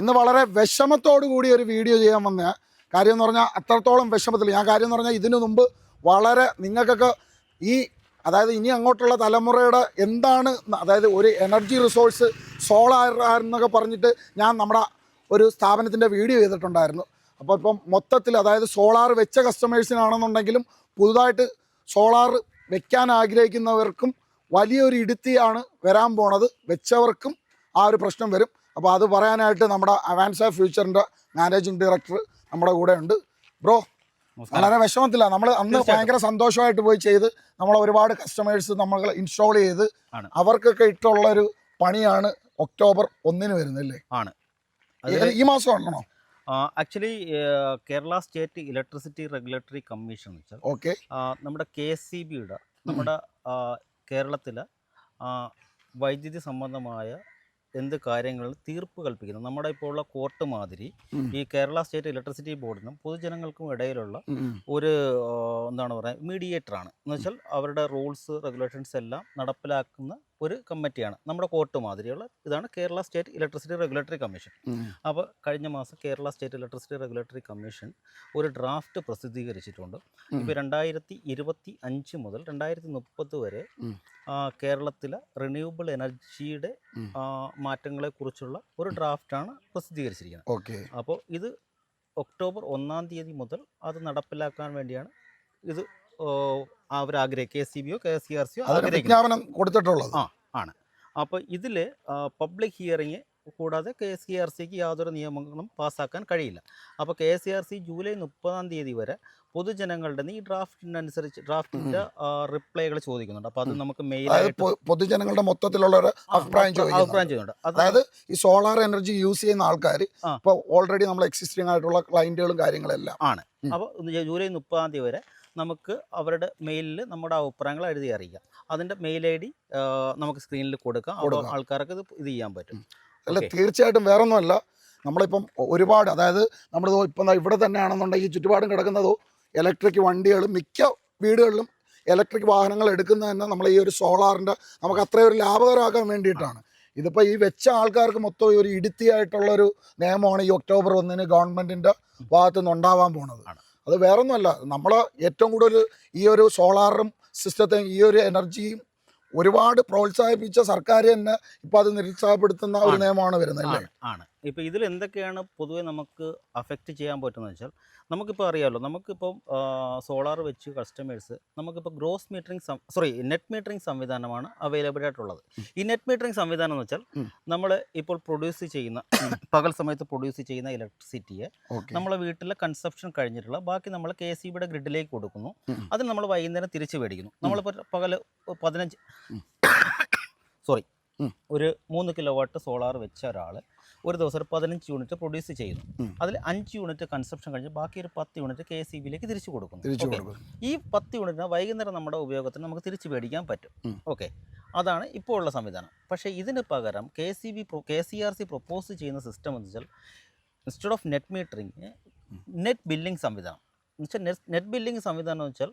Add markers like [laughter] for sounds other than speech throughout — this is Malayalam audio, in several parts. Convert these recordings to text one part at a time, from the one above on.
ഇന്ന് വളരെ വിഷമത്തോടു കൂടി ഒരു വീഡിയോ ചെയ്യാൻ വന്ന കാര്യം എന്ന് പറഞ്ഞാൽ അത്രത്തോളം വിഷമത്തിൽ ഞാൻ കാര്യം എന്ന് പറഞ്ഞാൽ ഇതിനു മുമ്പ് വളരെ നിങ്ങൾക്കൊക്കെ ഈ അതായത് ഇനി അങ്ങോട്ടുള്ള തലമുറയുടെ എന്താണ് അതായത് ഒരു എനർജി റിസോഴ്സ് സോളാർ എന്നൊക്കെ പറഞ്ഞിട്ട് ഞാൻ നമ്മുടെ ഒരു സ്ഥാപനത്തിന്റെ വീഡിയോ ചെയ്തിട്ടുണ്ടായിരുന്നു. അപ്പോൾ ഇപ്പം മൊത്തത്തിൽ അതായത് സോളാർ വെച്ച കസ്റ്റമേഴ്സിനാണെന്നുണ്ടെങ്കിലും പുതുതായിട്ട് സോളാർ വെക്കാൻ ആഗ്രഹിക്കുന്നവർക്കും വലിയൊരു ഇടുത്തിയാണ് വരാൻ പോണത്. വെച്ചവർക്കും ആ ഒരു പ്രശ്നം വരും. അപ്പോൾ അത് പറയാനായിട്ട് നമ്മുടെ അവാൻസ ഫ്യൂച്ചറിന്റെ മാനേജിങ് ഡയറക്ടർ നമ്മുടെ കൂടെ ഉണ്ട്. ബ്രോ വളരെ വിഷമത്തില്ല നമ്മൾ അന്ന്. ഭയങ്കര സന്തോഷമായിട്ട് പോയി ചെയ്ത് നമ്മൾ ഒരുപാട് കസ്റ്റമേഴ്സ് നമ്മൾ ഇൻസ്റ്റാൾ ചെയ്ത് അവർക്കൊക്കെ ഇട്ടുള്ള ഒരു പണിയാണ് ഒക്ടോബർ ഒന്നിന് വരുന്നല്ലേ ആണ്. ഈ മാസം ഉണ്ടോ actually Kerala state electricity regulatory commission എന്ന് വെച്ചാൽ ഓക്കെ. നമ്മുടെ കെ എസ് സി ബിയുടെ നമ്മുടെ കേരളത്തിലെ വൈദ്യുതി സംബന്ധമായ എന്ത് കാര്യങ്ങൾ തീർപ്പ് കൽപ്പിക്കുന്നു. നമ്മുടെ ഇപ്പോൾ ഉള്ള കോർട്ട് മാതിരി ഈ കേരള സ്റ്റേറ്റ് ഇലക്ട്രിസിറ്റി ബോർഡിനും പൊതുജനങ്ങൾക്കും ഇടയിലുള്ള ഒരു എന്താണ് പറയുക മീഡിയേറ്റർ ആണ് എന്ന് വെച്ചാൽ അവരുടെ റൂൾസ് റെഗുലേഷൻസ് എല്ലാം നടപ്പിലാക്കുന്ന ഒരു കമ്മിറ്റിയാണ്. നമ്മുടെ കോർട്ട് മാതിരിയുള്ള ഇതാണ് Kerala state electricity regulatory commission. അപ്പോൾ കഴിഞ്ഞ മാസം Kerala state electricity regulatory commission ഒരു ഡ്രാഫ്റ്റ് പ്രസിദ്ധീകരിച്ചിട്ടുണ്ട്. ഇപ്പോൾ രണ്ടായിരത്തി ഇരുപത്തി അഞ്ച് മുതൽ രണ്ടായിരത്തി മുപ്പത് വരെ കേരളത്തിലെ റിന്യൂവബിൾ എനർജിയുടെ മാറ്റങ്ങളെക്കുറിച്ചുള്ള ഒരു ഡ്രാഫ്റ്റാണ് പ്രസിദ്ധീകരിച്ചിരിക്കുന്നത്. ഓക്കെ. അപ്പോൾ ഇത് ഒക്ടോബർ ഒന്നാം തീയതി മുതൽ അത് നടപ്പിലാക്കാൻ വേണ്ടിയാണ് ഇത് അവർ ആഗ്രഹിക്കുക കെ സി ബിയോ കെ സി ആർ സിയോ വിജ്ഞാപനം കൊടുത്തിട്ടുള്ളത്. ആ ആണ്. അപ്പോൾ ഇതിൽ പബ്ലിക് ഹിയറിങ് കൂടാതെ കെ സി ആർ സിക്ക് യാതൊരു നിയമങ്ങളും പാസ്സാക്കാൻ കഴിയില്ല. അപ്പോൾ K C R C July മുപ്പതാം തീയതി വരെ പൊതുജനങ്ങളുടെ ഈ ഡ്രാഫ്റ്റിനനുസരിച്ച് ഡ്രാഫ്റ്റിന്റെ റിപ്ലൈകൾ ചോദിക്കുന്നുണ്ട്. അപ്പോൾ അത് നമുക്ക് പൊതുജനങ്ങളുടെ മൊത്തത്തിലുള്ള ഒരു അഭിപ്രായം ചോദിക്കുന്നുണ്ട്. അഭിപ്രായം ചെയ്യുന്നുണ്ട് അതായത് ഈ സോളാർ എനർജി യൂസ് ചെയ്യുന്ന ആൾക്കാർ. ഇപ്പോൾ ഓൾറെഡി നമ്മൾ എക്സിസ്റ്റിംഗ് ആയിട്ടുള്ള ക്ലയന്റുകളും കാര്യങ്ങളെല്ലാം ആണ്. അപ്പോൾ ജൂലൈ മുപ്പതാം തീയതി വരെ നമുക്ക് അവരുടെ മെയിലിൽ നമ്മുടെ അഭിപ്രായങ്ങൾ എഴുതി അറിയിക്കാം. അതിന്റെ മെയിൽ ഐ ഡി നമുക്ക് സ്ക്രീനിൽ കൊടുക്കാം. അവിടെ ആൾക്കാർക്ക് ഇത് ഇത് ചെയ്യാൻ പറ്റും. അല്ല തീർച്ചയായിട്ടും വേറൊന്നുമല്ല. നമ്മളിപ്പം ഒരുപാട് അതായത് നമ്മൾ ഇപ്പം ഇവിടെ തന്നെയാണെന്നുണ്ടെങ്കിൽ ചുറ്റുപാടും കിടക്കുന്നതോ ഇലക്ട്രിക് വണ്ടികൾ മിക്ക വീടുകളിലും ഇലക്ട്രിക് വാഹനങ്ങൾ എടുക്കുന്നത് തന്നെ നമ്മൾ ഈ ഒരു സോളാറിന്റെ നമുക്ക് അത്രയും ഒരു ലാഭകരമാക്കാൻ വേണ്ടിയിട്ടാണ്. ഇതിപ്പോൾ ഈ വെച്ച ആൾക്കാർക്ക് മൊത്തം ഈ ഒരു ഇടുത്തിയായിട്ടുള്ളൊരു നിയമമാണ് ഈ ഒക്ടോബർ ഒന്നിന് ഗവൺമെന്റിന്റെ ഭാഗത്തു നിന്ന് ഉണ്ടാവാൻ പോണത്. അത് വേറൊന്നുമല്ല. നമ്മൾ ഏറ്റവും കൂടുതൽ ഈ ഒരു സോളാറും സിസ്റ്റത്തെയും ഈ ഒരു എനർജിയും ഒരുപാട് പ്രോത്സാഹിപ്പിച്ച സർക്കാർ തന്നെ ഇപ്പം അത് നിരുത്സാഹപ്പെടുത്തുന്ന ഒരു നിയമമാണ് വരുന്നത് അല്ലേ? ആണ്. ഇപ്പോൾ ഇതിൽ എന്തൊക്കെയാണ് പൊതുവെ നമുക്ക് അഫക്റ്റ് ചെയ്യാൻ പറ്റുന്നത് വെച്ചാൽ നമുക്കിപ്പോൾ അറിയാമല്ലോ നമുക്കിപ്പം സോളാർ വെച്ച് കസ്റ്റമേഴ്സ് നമുക്കിപ്പോൾ gross metering sorry net metering സംവിധാനമാണ് അവൈലബിൾ ആയിട്ടുള്ളത്. ഈ നെറ്റ് മീറ്ററിംഗ് സംവിധാനം എന്ന് വെച്ചാൽ നമ്മൾ ഇപ്പോൾ പ്രൊഡ്യൂസ് ചെയ്യുന്ന പകൽ സമയത്ത് പ്രൊഡ്യൂസ് ചെയ്യുന്ന ഇലക്ട്രിസിറ്റിയെ നമ്മളെ വീട്ടിലെ കൺസപ്ഷൻ കഴിഞ്ഞിട്ടുള്ള ബാക്കി നമ്മൾ കെ സി ബിയുടെ ഗ്രിഡിലേക്ക് കൊടുക്കുന്നു. അത് നമ്മൾ വൈകുന്നേരം തിരിച്ച് മേടിക്കുന്നു. നമ്മളിപ്പോൾ പകൽ പതിനഞ്ച്. സോറി ഒരു മൂന്ന് കിലോ വാട്ട് സോളാർ വെച്ച ഒരാൾ ഒരു ദിവസം ഒരു പതിനഞ്ച് യൂണിറ്റ് പ്രൊഡ്യൂസ് ചെയ്യുന്നു. അതിൽ അഞ്ച് യൂണിറ്റ് കൺസപ്ഷൻ കഴിഞ്ഞ് ബാക്കി ഒരു പത്ത് യൂണിറ്റ് കെ സി ബിയിലേക്ക് തിരിച്ചു കൊടുക്കുന്നു. ഈ പത്ത് യൂണിറ്റിന് വൈകുന്നേരം നമ്മുടെ ഉപയോഗത്തിന് നമുക്ക് തിരിച്ചു മേടിക്കാൻ പറ്റും. ഓക്കെ അതാണ് ഇപ്പോൾ ഉള്ള സംവിധാനം. പക്ഷേ ഇതിന് പകരം K C B K C R C propose ചെയ്യുന്ന സിസ്റ്റം എന്ന് വെച്ചാൽ instead of net metering net billing സംവിധാനം. എന്നുവെച്ചാൽ നെറ്റ് നെറ്റ് ബില്ലിംഗ് സംവിധാനം എന്ന് വെച്ചാൽ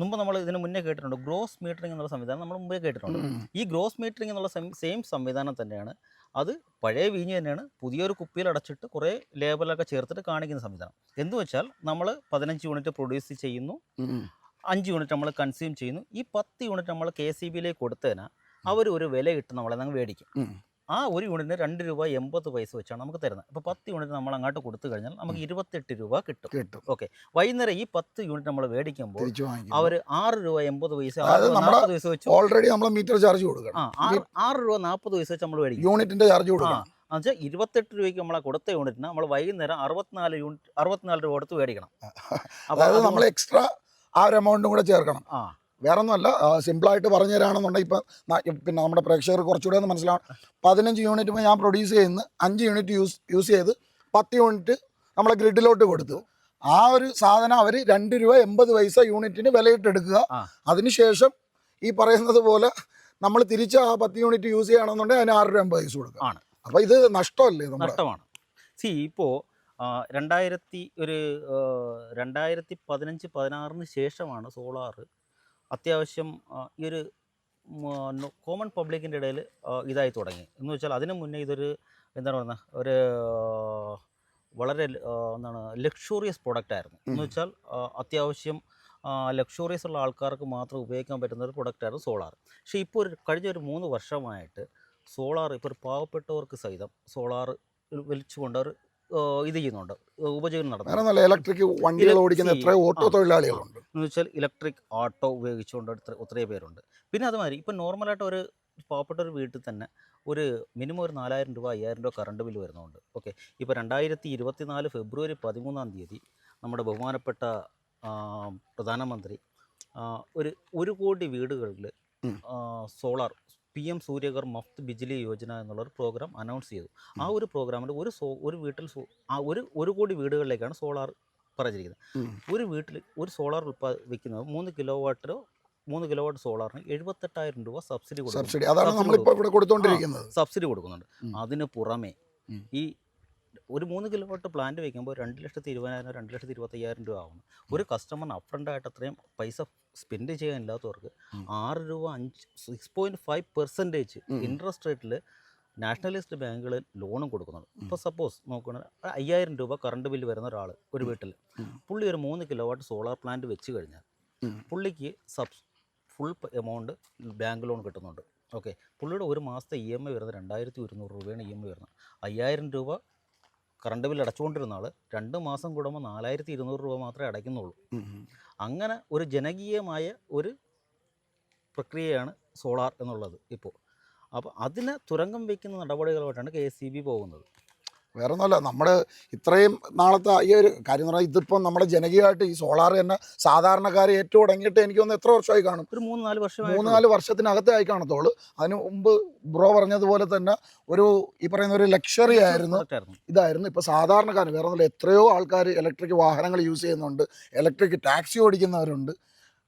മുമ്പ് നമ്മൾ ഇതിന് മുന്നേ കേട്ടിട്ടുണ്ട് ഗ്രോസ് മീറ്ററിംഗ് എന്നുള്ള സംവിധാനം നമ്മൾ മുമ്പേ കേട്ടിട്ടുണ്ട്. ഈ ഗ്രോസ് മീറ്ററിംഗ് എന്നുള്ള സെയിം സംവിധാനം തന്നെയാണ് അത് പഴയ വീഞ്ഞ് തന്നെയാണ്. പുതിയൊരു കുപ്പിയിൽ അടച്ചിട്ട് കുറേ ലേബലൊക്കെ ചേർത്തിട്ട് കാണിക്കുന്ന സംവിധാനം. എന്ന് വെച്ചാൽ നമ്മൾ പതിനഞ്ച് യൂണിറ്റ് പ്രൊഡ്യൂസ് ചെയ്യുന്നു. അഞ്ച് യൂണിറ്റ് നമ്മൾ കൺസ്യൂം ചെയ്യുന്നു. ഈ പത്ത് യൂണിറ്റ് നമ്മൾ കെ സി ബിയിലേക്ക് കൊടുത്തതിനാൽ അവർ ഒരു വില ഇട്ട് നമ്മളെ അങ്ങ് മേടിക്കും. ആ ഒരു യൂണിറ്റിന് രണ്ട് രൂപ എൺപത് പൈസ വെച്ചാണ് നമുക്ക് തരുന്നത്. അപ്പോൾ പത്ത് യൂണിറ്റ് നമ്മൾ അങ്ങോട്ട് കൊടുത്തു കഴിഞ്ഞാൽ നമുക്ക് ഇരുപത്തെട്ട് രൂപ കിട്ടും. കിട്ടും. ഓക്കെ. വൈകുന്നേരം ഈ പത്ത് യൂണിറ്റ് നമ്മൾ മേടിക്കുമ്പോൾ അവർ ആറ് രൂപ എൺപത് പൈസ നാൽപ്പത് പൈസ വെച്ച് ഓൾറെഡി നമ്മൾ മീറ്റർ ചാർജ് കൊടുക്കണം. ആ ആറ് രൂപ നാൽപ്പത് പൈസ വെച്ച് നമ്മൾ മേടിക്കും. യൂണിറ്റിന്റെ ചാർജ് കൊടുക്കണം. എന്നുവെച്ചാൽ ഇരുപത്തെട്ട് രൂപയ്ക്ക് നമ്മളെ കൊടുത്ത യൂണിറ്റിന് നമ്മൾ വൈകുന്നേരം അറുപത്തിനാല് യൂണിറ്റ് അറുപത്തിനാല് രൂപ കൊടുത്ത് മേടിക്കണം. അപ്പോൾ നമ്മൾ എക്സ്ട്രാ ആ ഒരു എമൗണ്ടും കൂടെ ചേർക്കണം. ആ. വേറെ ഒന്നുമല്ല സിമ്പിളായിട്ട് പറഞ്ഞു തരാണെന്നുണ്ടെങ്കിൽ ഇപ്പം പിന്നെ നമ്മുടെ പ്രേക്ഷകർ കുറച്ചുകൂടെ ഒന്ന് മനസ്സിലാവും പതിനഞ്ച് യൂണിറ്റ് ഇപ്പോൾ ഞാൻ പ്രൊഡ്യൂസ് ചെയ്യുന്ന അഞ്ച് യൂണിറ്റ് യൂസ് യൂസ് ചെയ്ത് പത്ത് യൂണിറ്റ് നമ്മളെ ഗ്രിഡിലോട്ട് കൊടുത്തു. ആ ഒരു സാധനം അവർ രണ്ട് രൂപ എൺപത് പൈസ യൂണിറ്റിന് വിലയിട്ടെടുക്കുക. അതിനുശേഷം ഈ പറയുന്നത് പോലെ നമ്മൾ തിരിച്ച് ആ പത്ത് യൂണിറ്റ് യൂസ് ചെയ്യണമെന്നുണ്ടെങ്കിൽ അതിന് ആറ് രൂപ എൺപത് പൈസ കൊടുക്കുക. ആണ്. അപ്പോൾ ഇത് നഷ്ടമല്ലേ നഷ്ടമാണ്. സി ഇപ്പോൾ രണ്ടായിരത്തി ഒരു രണ്ടായിരത്തി പതിനഞ്ച് പതിനാറിന് ശേഷമാണ് സോളാർ അത്യാവശ്യം ഈ ഒരു കോമൺ പബ്ലിക്കിന്റെ ഇടയിൽ ഇതായി തുടങ്ങി. എന്ന് വെച്ചാൽ അതിനു മുന്നേ ഇതൊരു എന്താണ് പറയുന്നത് ഒരു വളരെ എന്താണ് ലക്ഷൂറിയസ് പ്രൊഡക്റ്റ് ആയിരുന്നു. എന്ന് വെച്ചാൽ അത്യാവശ്യം ലക്ഷൂറിയസ് ഉള്ള ആൾക്കാർക്ക് മാത്രം ഉപയോഗിക്കാൻ പറ്റുന്ന ഒരു പ്രൊഡക്റ്റ് ആയിരുന്നു സോളാർ. പക്ഷേ ഇപ്പോൾ ഒരു കഴിഞ്ഞ ഒരു മൂന്ന് വർഷമായിട്ട് സോളാർ ഇപ്പോൾ ഒരു പാവപ്പെട്ടവർക്ക് സഹിതം സോളാർ വലിച്ചുകൊണ്ട് അവർ ആ, ഇത് ചെയ്യുന്നുണ്ട്. ഉപജീവനം നടത്തുന്നത് നല്ല ഇലക്ട്രിക് വണ്ടികൾ ഓടിക്കുന്ന എത്ര ഓട്ടോ. തൊഴിലാളികളുണ്ട്. എന്ന് വെച്ചാൽ ഇലക്ട്രിക് ഓട്ടോ ഉപയോഗിച്ചുകൊണ്ട് ഒത്തിരി പേരുണ്ട്. പിന്നെ അതുമാതിരി ഇപ്പം നോർമലായിട്ട് ഒരു പാവപ്പെട്ട ഒരു വീട്ടിൽ തന്നെ ഒരു മിനിമം ഒരു നാലായിരം രൂപ അയ്യായിരം രൂപ കറണ്ട് ബില്ല് വരുന്നുണ്ട്. ഓക്കെ ഇപ്പോൾ രണ്ടായിരത്തി ഇരുപത്തിനാല് ഫെബ്രുവരി പതിമൂന്നാം തീയതി നമ്മുടെ ബഹുമാനപ്പെട്ട പ്രധാനമന്ത്രി ഒരു ഒരു കോടി വീടുകളിൽ solar P M Suryaghar Muft Bijli Yojana എന്നുള്ളൊരു പ്രോഗ്രാം അനൗൺസ് ചെയ്തു. ആ ഒരു പ്രോഗ്രാമിൽ ഒരു സോ ഒരു വീട്ടിൽ സോ ആ ഒരു ഒരു കോടി വീടുകളിലേക്കാണ് സോളാർ പറഞ്ഞിരിക്കുന്നത് ഒരു വീട്ടിൽ ഒരു സോളാർ ഉൽപ്പാദിപ്പിക്കുന്നത് മൂന്ന് കിലോ വാട്ടിലോ മൂന്ന് കിലോ വാട്ട് സോളാറിന് എഴുപത്തെട്ടായിരം രൂപ സബ്സിഡി കൊടുക്കും സബ്സിഡി അതാണ് സബ്സിഡി നമ്മളിപ്പോൾ ഇവിടെ സബ്സിഡി കൊടുക്കുന്നുണ്ട്. അതിന് പുറമെ ഈ ഒരു മൂന്ന് കിലോ വാട്ട് പ്ലാന്റ് വയ്ക്കുമ്പോൾ രണ്ട് ലക്ഷത്തി ഇരുപതിനായിരം രണ്ട് ലക്ഷത്തി ഇരുപത്തയ്യായിരം രൂപ ആവുന്നു. ഒരു കസ്റ്റമറിന് അപ്രണ്ട് ആയിട്ട് അത്രയും പൈസ സ്പെൻഡ് ചെയ്യാൻ ഇല്ലാത്തവർക്ക് ആറ് രൂപ അഞ്ച് six point five percentage interest റേറ്റിൽ നാഷണലിസ്റ്റ് ബാങ്കുകളിൽ ലോണും കൊടുക്കുന്നുണ്ട്. ഇപ്പോൾ സപ്പോസ് നോക്കുകയാണെങ്കിൽ അയ്യായിരം രൂപ കറണ്ട് ബില്ല് വരുന്ന ഒരാൾ ഒരു വീട്ടിൽ പുള്ളി ഒരു മൂന്ന് കിലോ വാട്ട് സോളാർ പ്ലാന്റ് വെച്ച് കഴിഞ്ഞാൽ പുള്ളിക്ക് sub full amount bank loan കിട്ടുന്നുണ്ട്. ഓക്കെ പുള്ളിയുടെ ഒരു മാസത്തെ ഇ എം ഐ വരുന്നത് രണ്ടായിരത്തി ഒരുന്നൂറ് രൂപയാണ് ഇ എം ഐ വരുന്നത്. അയ്യായിരം രൂപ കറണ്ട് ബില്ല് അടച്ചുകൊണ്ടിരുന്ന ആൾ രണ്ട് മാസം കൂടുമ്പോൾ നാലായിരത്തി ഇരുന്നൂറ് രൂപ മാത്രമേ അടയ്ക്കുന്നുള്ളൂ. അങ്ങനെ ഒരു ജനകീയമായ ഒരു പ്രക്രിയയാണ് സോളാർ എന്നുള്ളത് ഇപ്പോൾ അപ്പോൾ അതിനെ തുരങ്കം വയ്ക്കുന്ന നടപടികളുമായിട്ടാണ് കെ എസ് സി ബി പോകുന്നത്. വേറെ ഒന്നുമല്ല നമ്മുടെ ഇത്രയും നാളത്തെ ഈ ഒരു കാര്യം എന്ന് പറഞ്ഞാൽ ഇതിപ്പം നമ്മുടെ ജനകീയമായിട്ട് ഈ സോളാർ തന്നെ സാധാരണക്കാർ ഏറ്റവും തുടങ്ങിയിട്ട് എനിക്ക് തോന്നുന്നു എത്ര വർഷമായി കാണും? ഒരു മൂന്ന് നാല് വർഷം മൂന്ന് നാല് വർഷത്തിനകത്തേ ആയി കാണത്തുള്ളൂ. അതിന് മുമ്പ് ബ്രോ പറഞ്ഞതുപോലെ തന്നെ ഒരു ഈ പറയുന്ന ഒരു ലക്ഷറി ആയിരുന്നു. ഇതായിരുന്നു. ഇപ്പോൾ സാധാരണക്കാർ വേറെ ഒന്നുമില്ല എത്രയോ ആൾക്കാർ ഇലക്ട്രിക് വാഹനങ്ങൾ യൂസ് ചെയ്യുന്നുണ്ട്. ഇലക്ട്രിക് ടാക്സി ഓടിക്കുന്നവരുണ്ട്.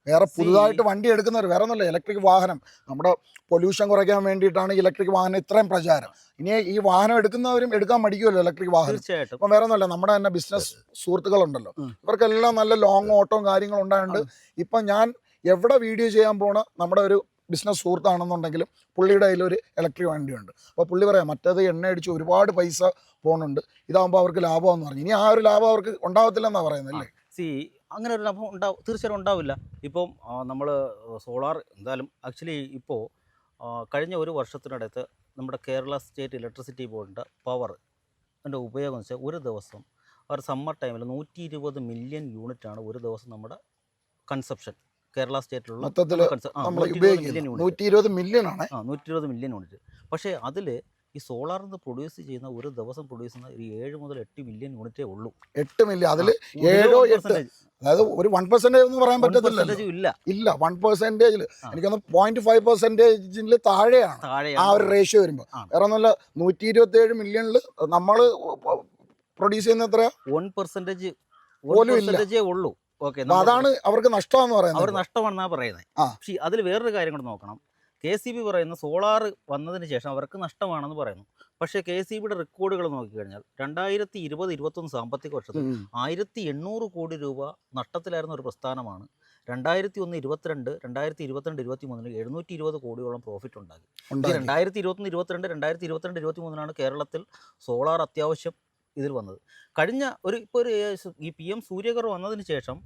വേറെ പുതുതായിട്ട് വണ്ടി എടുക്കുന്നവർ വേറെ ഒന്നുമില്ല ഇലക്ട്രിക് വാഹനം. നമ്മുടെ പൊല്യൂഷൻ കുറയ്ക്കാൻ വേണ്ടിയിട്ടാണ് ഇലക്ട്രിക് വാഹനം ഇത്രയും പ്രചാരം. ഇനി ഈ വാഹനം എടുക്കുന്നവരും എടുക്കാൻ മടിക്കുമല്ലോ ഇലക്ട്രിക് വാഹനം. അപ്പം ഇപ്പം വേറെ ഒന്നുമല്ല നമ്മുടെ തന്നെ ബിസിനസ് സുഹൃത്തുക്കളുണ്ടല്ലോ. ഇവർക്കെല്ലാം നല്ല ലോങ് ഓട്ടവും കാര്യങ്ങളും ഉണ്ടായതുകൊണ്ട് ഇപ്പം ഞാൻ എവിടെ വീഡിയോ ചെയ്യാൻ പോണ നമ്മുടെ ഒരു ബിസിനസ് സുഹൃത്താണെന്നുണ്ടെങ്കിലും പുള്ളിയുടെ കയ്യിൽ ഒരു ഇലക്ട്രിക് വണ്ടിയുണ്ട്. അപ്പോൾ പുള്ളി പറയാം മറ്റേത് എണ്ണ അടിച്ച് ഒരുപാട് പൈസ പോകുന്നുണ്ട് ഇതാകുമ്പോൾ അവർക്ക് ലാഭമാണെന്ന് പറഞ്ഞു. ഇനി ആ ഒരു ലാഭം അവർക്ക് ഉണ്ടാകത്തില്ലെന്നാണ് പറയുന്നത് അല്ലേ? സി അങ്ങനെ ഒരു ലാഭം ഉണ്ടാവും തീർച്ചയായിട്ടും ഉണ്ടാവില്ല. ഇപ്പം നമ്മൾ സോളാർ എന്തായാലും ആക്ച്വലി ഇപ്പോൾ കഴിഞ്ഞ ഒരു വർഷത്തിനടുത്ത് നമ്മുടെ കേരള സ്റ്റേറ്റ് ഇലക്ട്രിസിറ്റി ബോർഡിന്റെ പവർ അതിന്റെ ഉപയോഗം വെച്ചാൽ ഒരു ദിവസം അവർ സമ്മർ ടൈമിൽ നൂറ്റി ഇരുപത് മില്യൺ യൂണിറ്റാണ് ഒരു ദിവസം നമ്മുടെ കൺസപ്ഷൻ. കേരള സ്റ്റേറ്റിലുള്ള. നൂറ്റി ഇരുപത് മില്യൺ ആണ്. ആ നൂറ്റി ഇരുപത് മില്യൺ യൂണിറ്റ്. പക്ഷേ അതിൽ ഈ സോളാറിൽ നിന്ന് പ്രൊഡ്യൂസ് ചെയ്യുന്ന ഒരു ദിവസം പ്രൊഡ്യൂസ് ചെയ്യുന്ന ഒരു ഏഴ് മുതൽ എട്ട് മില്യൺ യൂണിറ്റേ ഉള്ളൂ. എട്ട് മില്യൺ. അതിൽ ഏഴോ എട്ട്. അതായത് ഒരു വൺ പെർസെന്റേജ് എന്ന് പറയാൻ പറ്റത്തില്ല ഇല്ല. ഇല്ല വൺ പെർസെന്റേജിൽ. എനിക്കൊന്ന് പോയിന്റ് ഫൈവ് പെർസെന്റേജിൽ താഴെയാണ്. ആ ഒരു റേഷ്യോ വരുമ്പോൾ. വേറെ ഒന്നുമില്ല നൂറ്റി ഇരുപത്തി ഏഴ് മില്യണിൽ നമ്മൾ പ്രൊഡ്യൂസ് ചെയ്യുന്ന എത്രയാ? വൺ പെർസെന്റേജ് പോലും ഇല്ല. ഉള്ളൂ. ഓക്കെ അതാണ് അവർക്ക് നഷ്ടമാണെന്ന് പറയുന്നത്. അവർ നഷ്ടമാണെന്നാണ് പറയുന്നത്. പക്ഷേ അതിൽ വേറൊരു കാര്യം കൂടെ നോക്കണം. കെ സി ബി പറയുന്ന സോളാർ വന്നതിന് ശേഷം അവർക്ക് നഷ്ടമാണെന്ന് പറയുന്നു പക്ഷേ കെ സി ബിയുടെ റെക്കോർഡുകൾ നോക്കിക്കഴിഞ്ഞാൽ രണ്ടായിരത്തി ഇരുപത് ഇരുപത്തൊന്ന് സാമ്പത്തിക വർഷത്തിൽ. ആയിരത്തി എണ്ണൂറ് കോടി രൂപ നഷ്ടത്തിലായിരുന്ന ഒരു പ്രസ്ഥാനമാണ് രണ്ടായിരത്തി ഒന്ന് ഇരുപത്തിരണ്ട് രണ്ടായിരത്തി ഇരുപത്തിരണ്ട് ഇരുപത്തി മൂന്നിൽ എഴുന്നൂറ്റി ഇരുപത് കോടിയോളം പ്രോഫിറ്റ് ഉണ്ടാക്കി. രണ്ടായിരത്തി ഇരുപത്തൊന്ന് ഇരുപത്തിരണ്ട് രണ്ടായിരത്തി ഇരുപത്തിരണ്ട് ഇരുപത്തി മൂന്നിനാണ് കേരളത്തിൽ സോളാർ അത്യാവശ്യം ഇതിൽ വന്നത് കഴിഞ്ഞ ഒരു ഇപ്പോൾ ഒരു ഈ പി എം സൂര്യകർ വന്നതിന് ശേഷം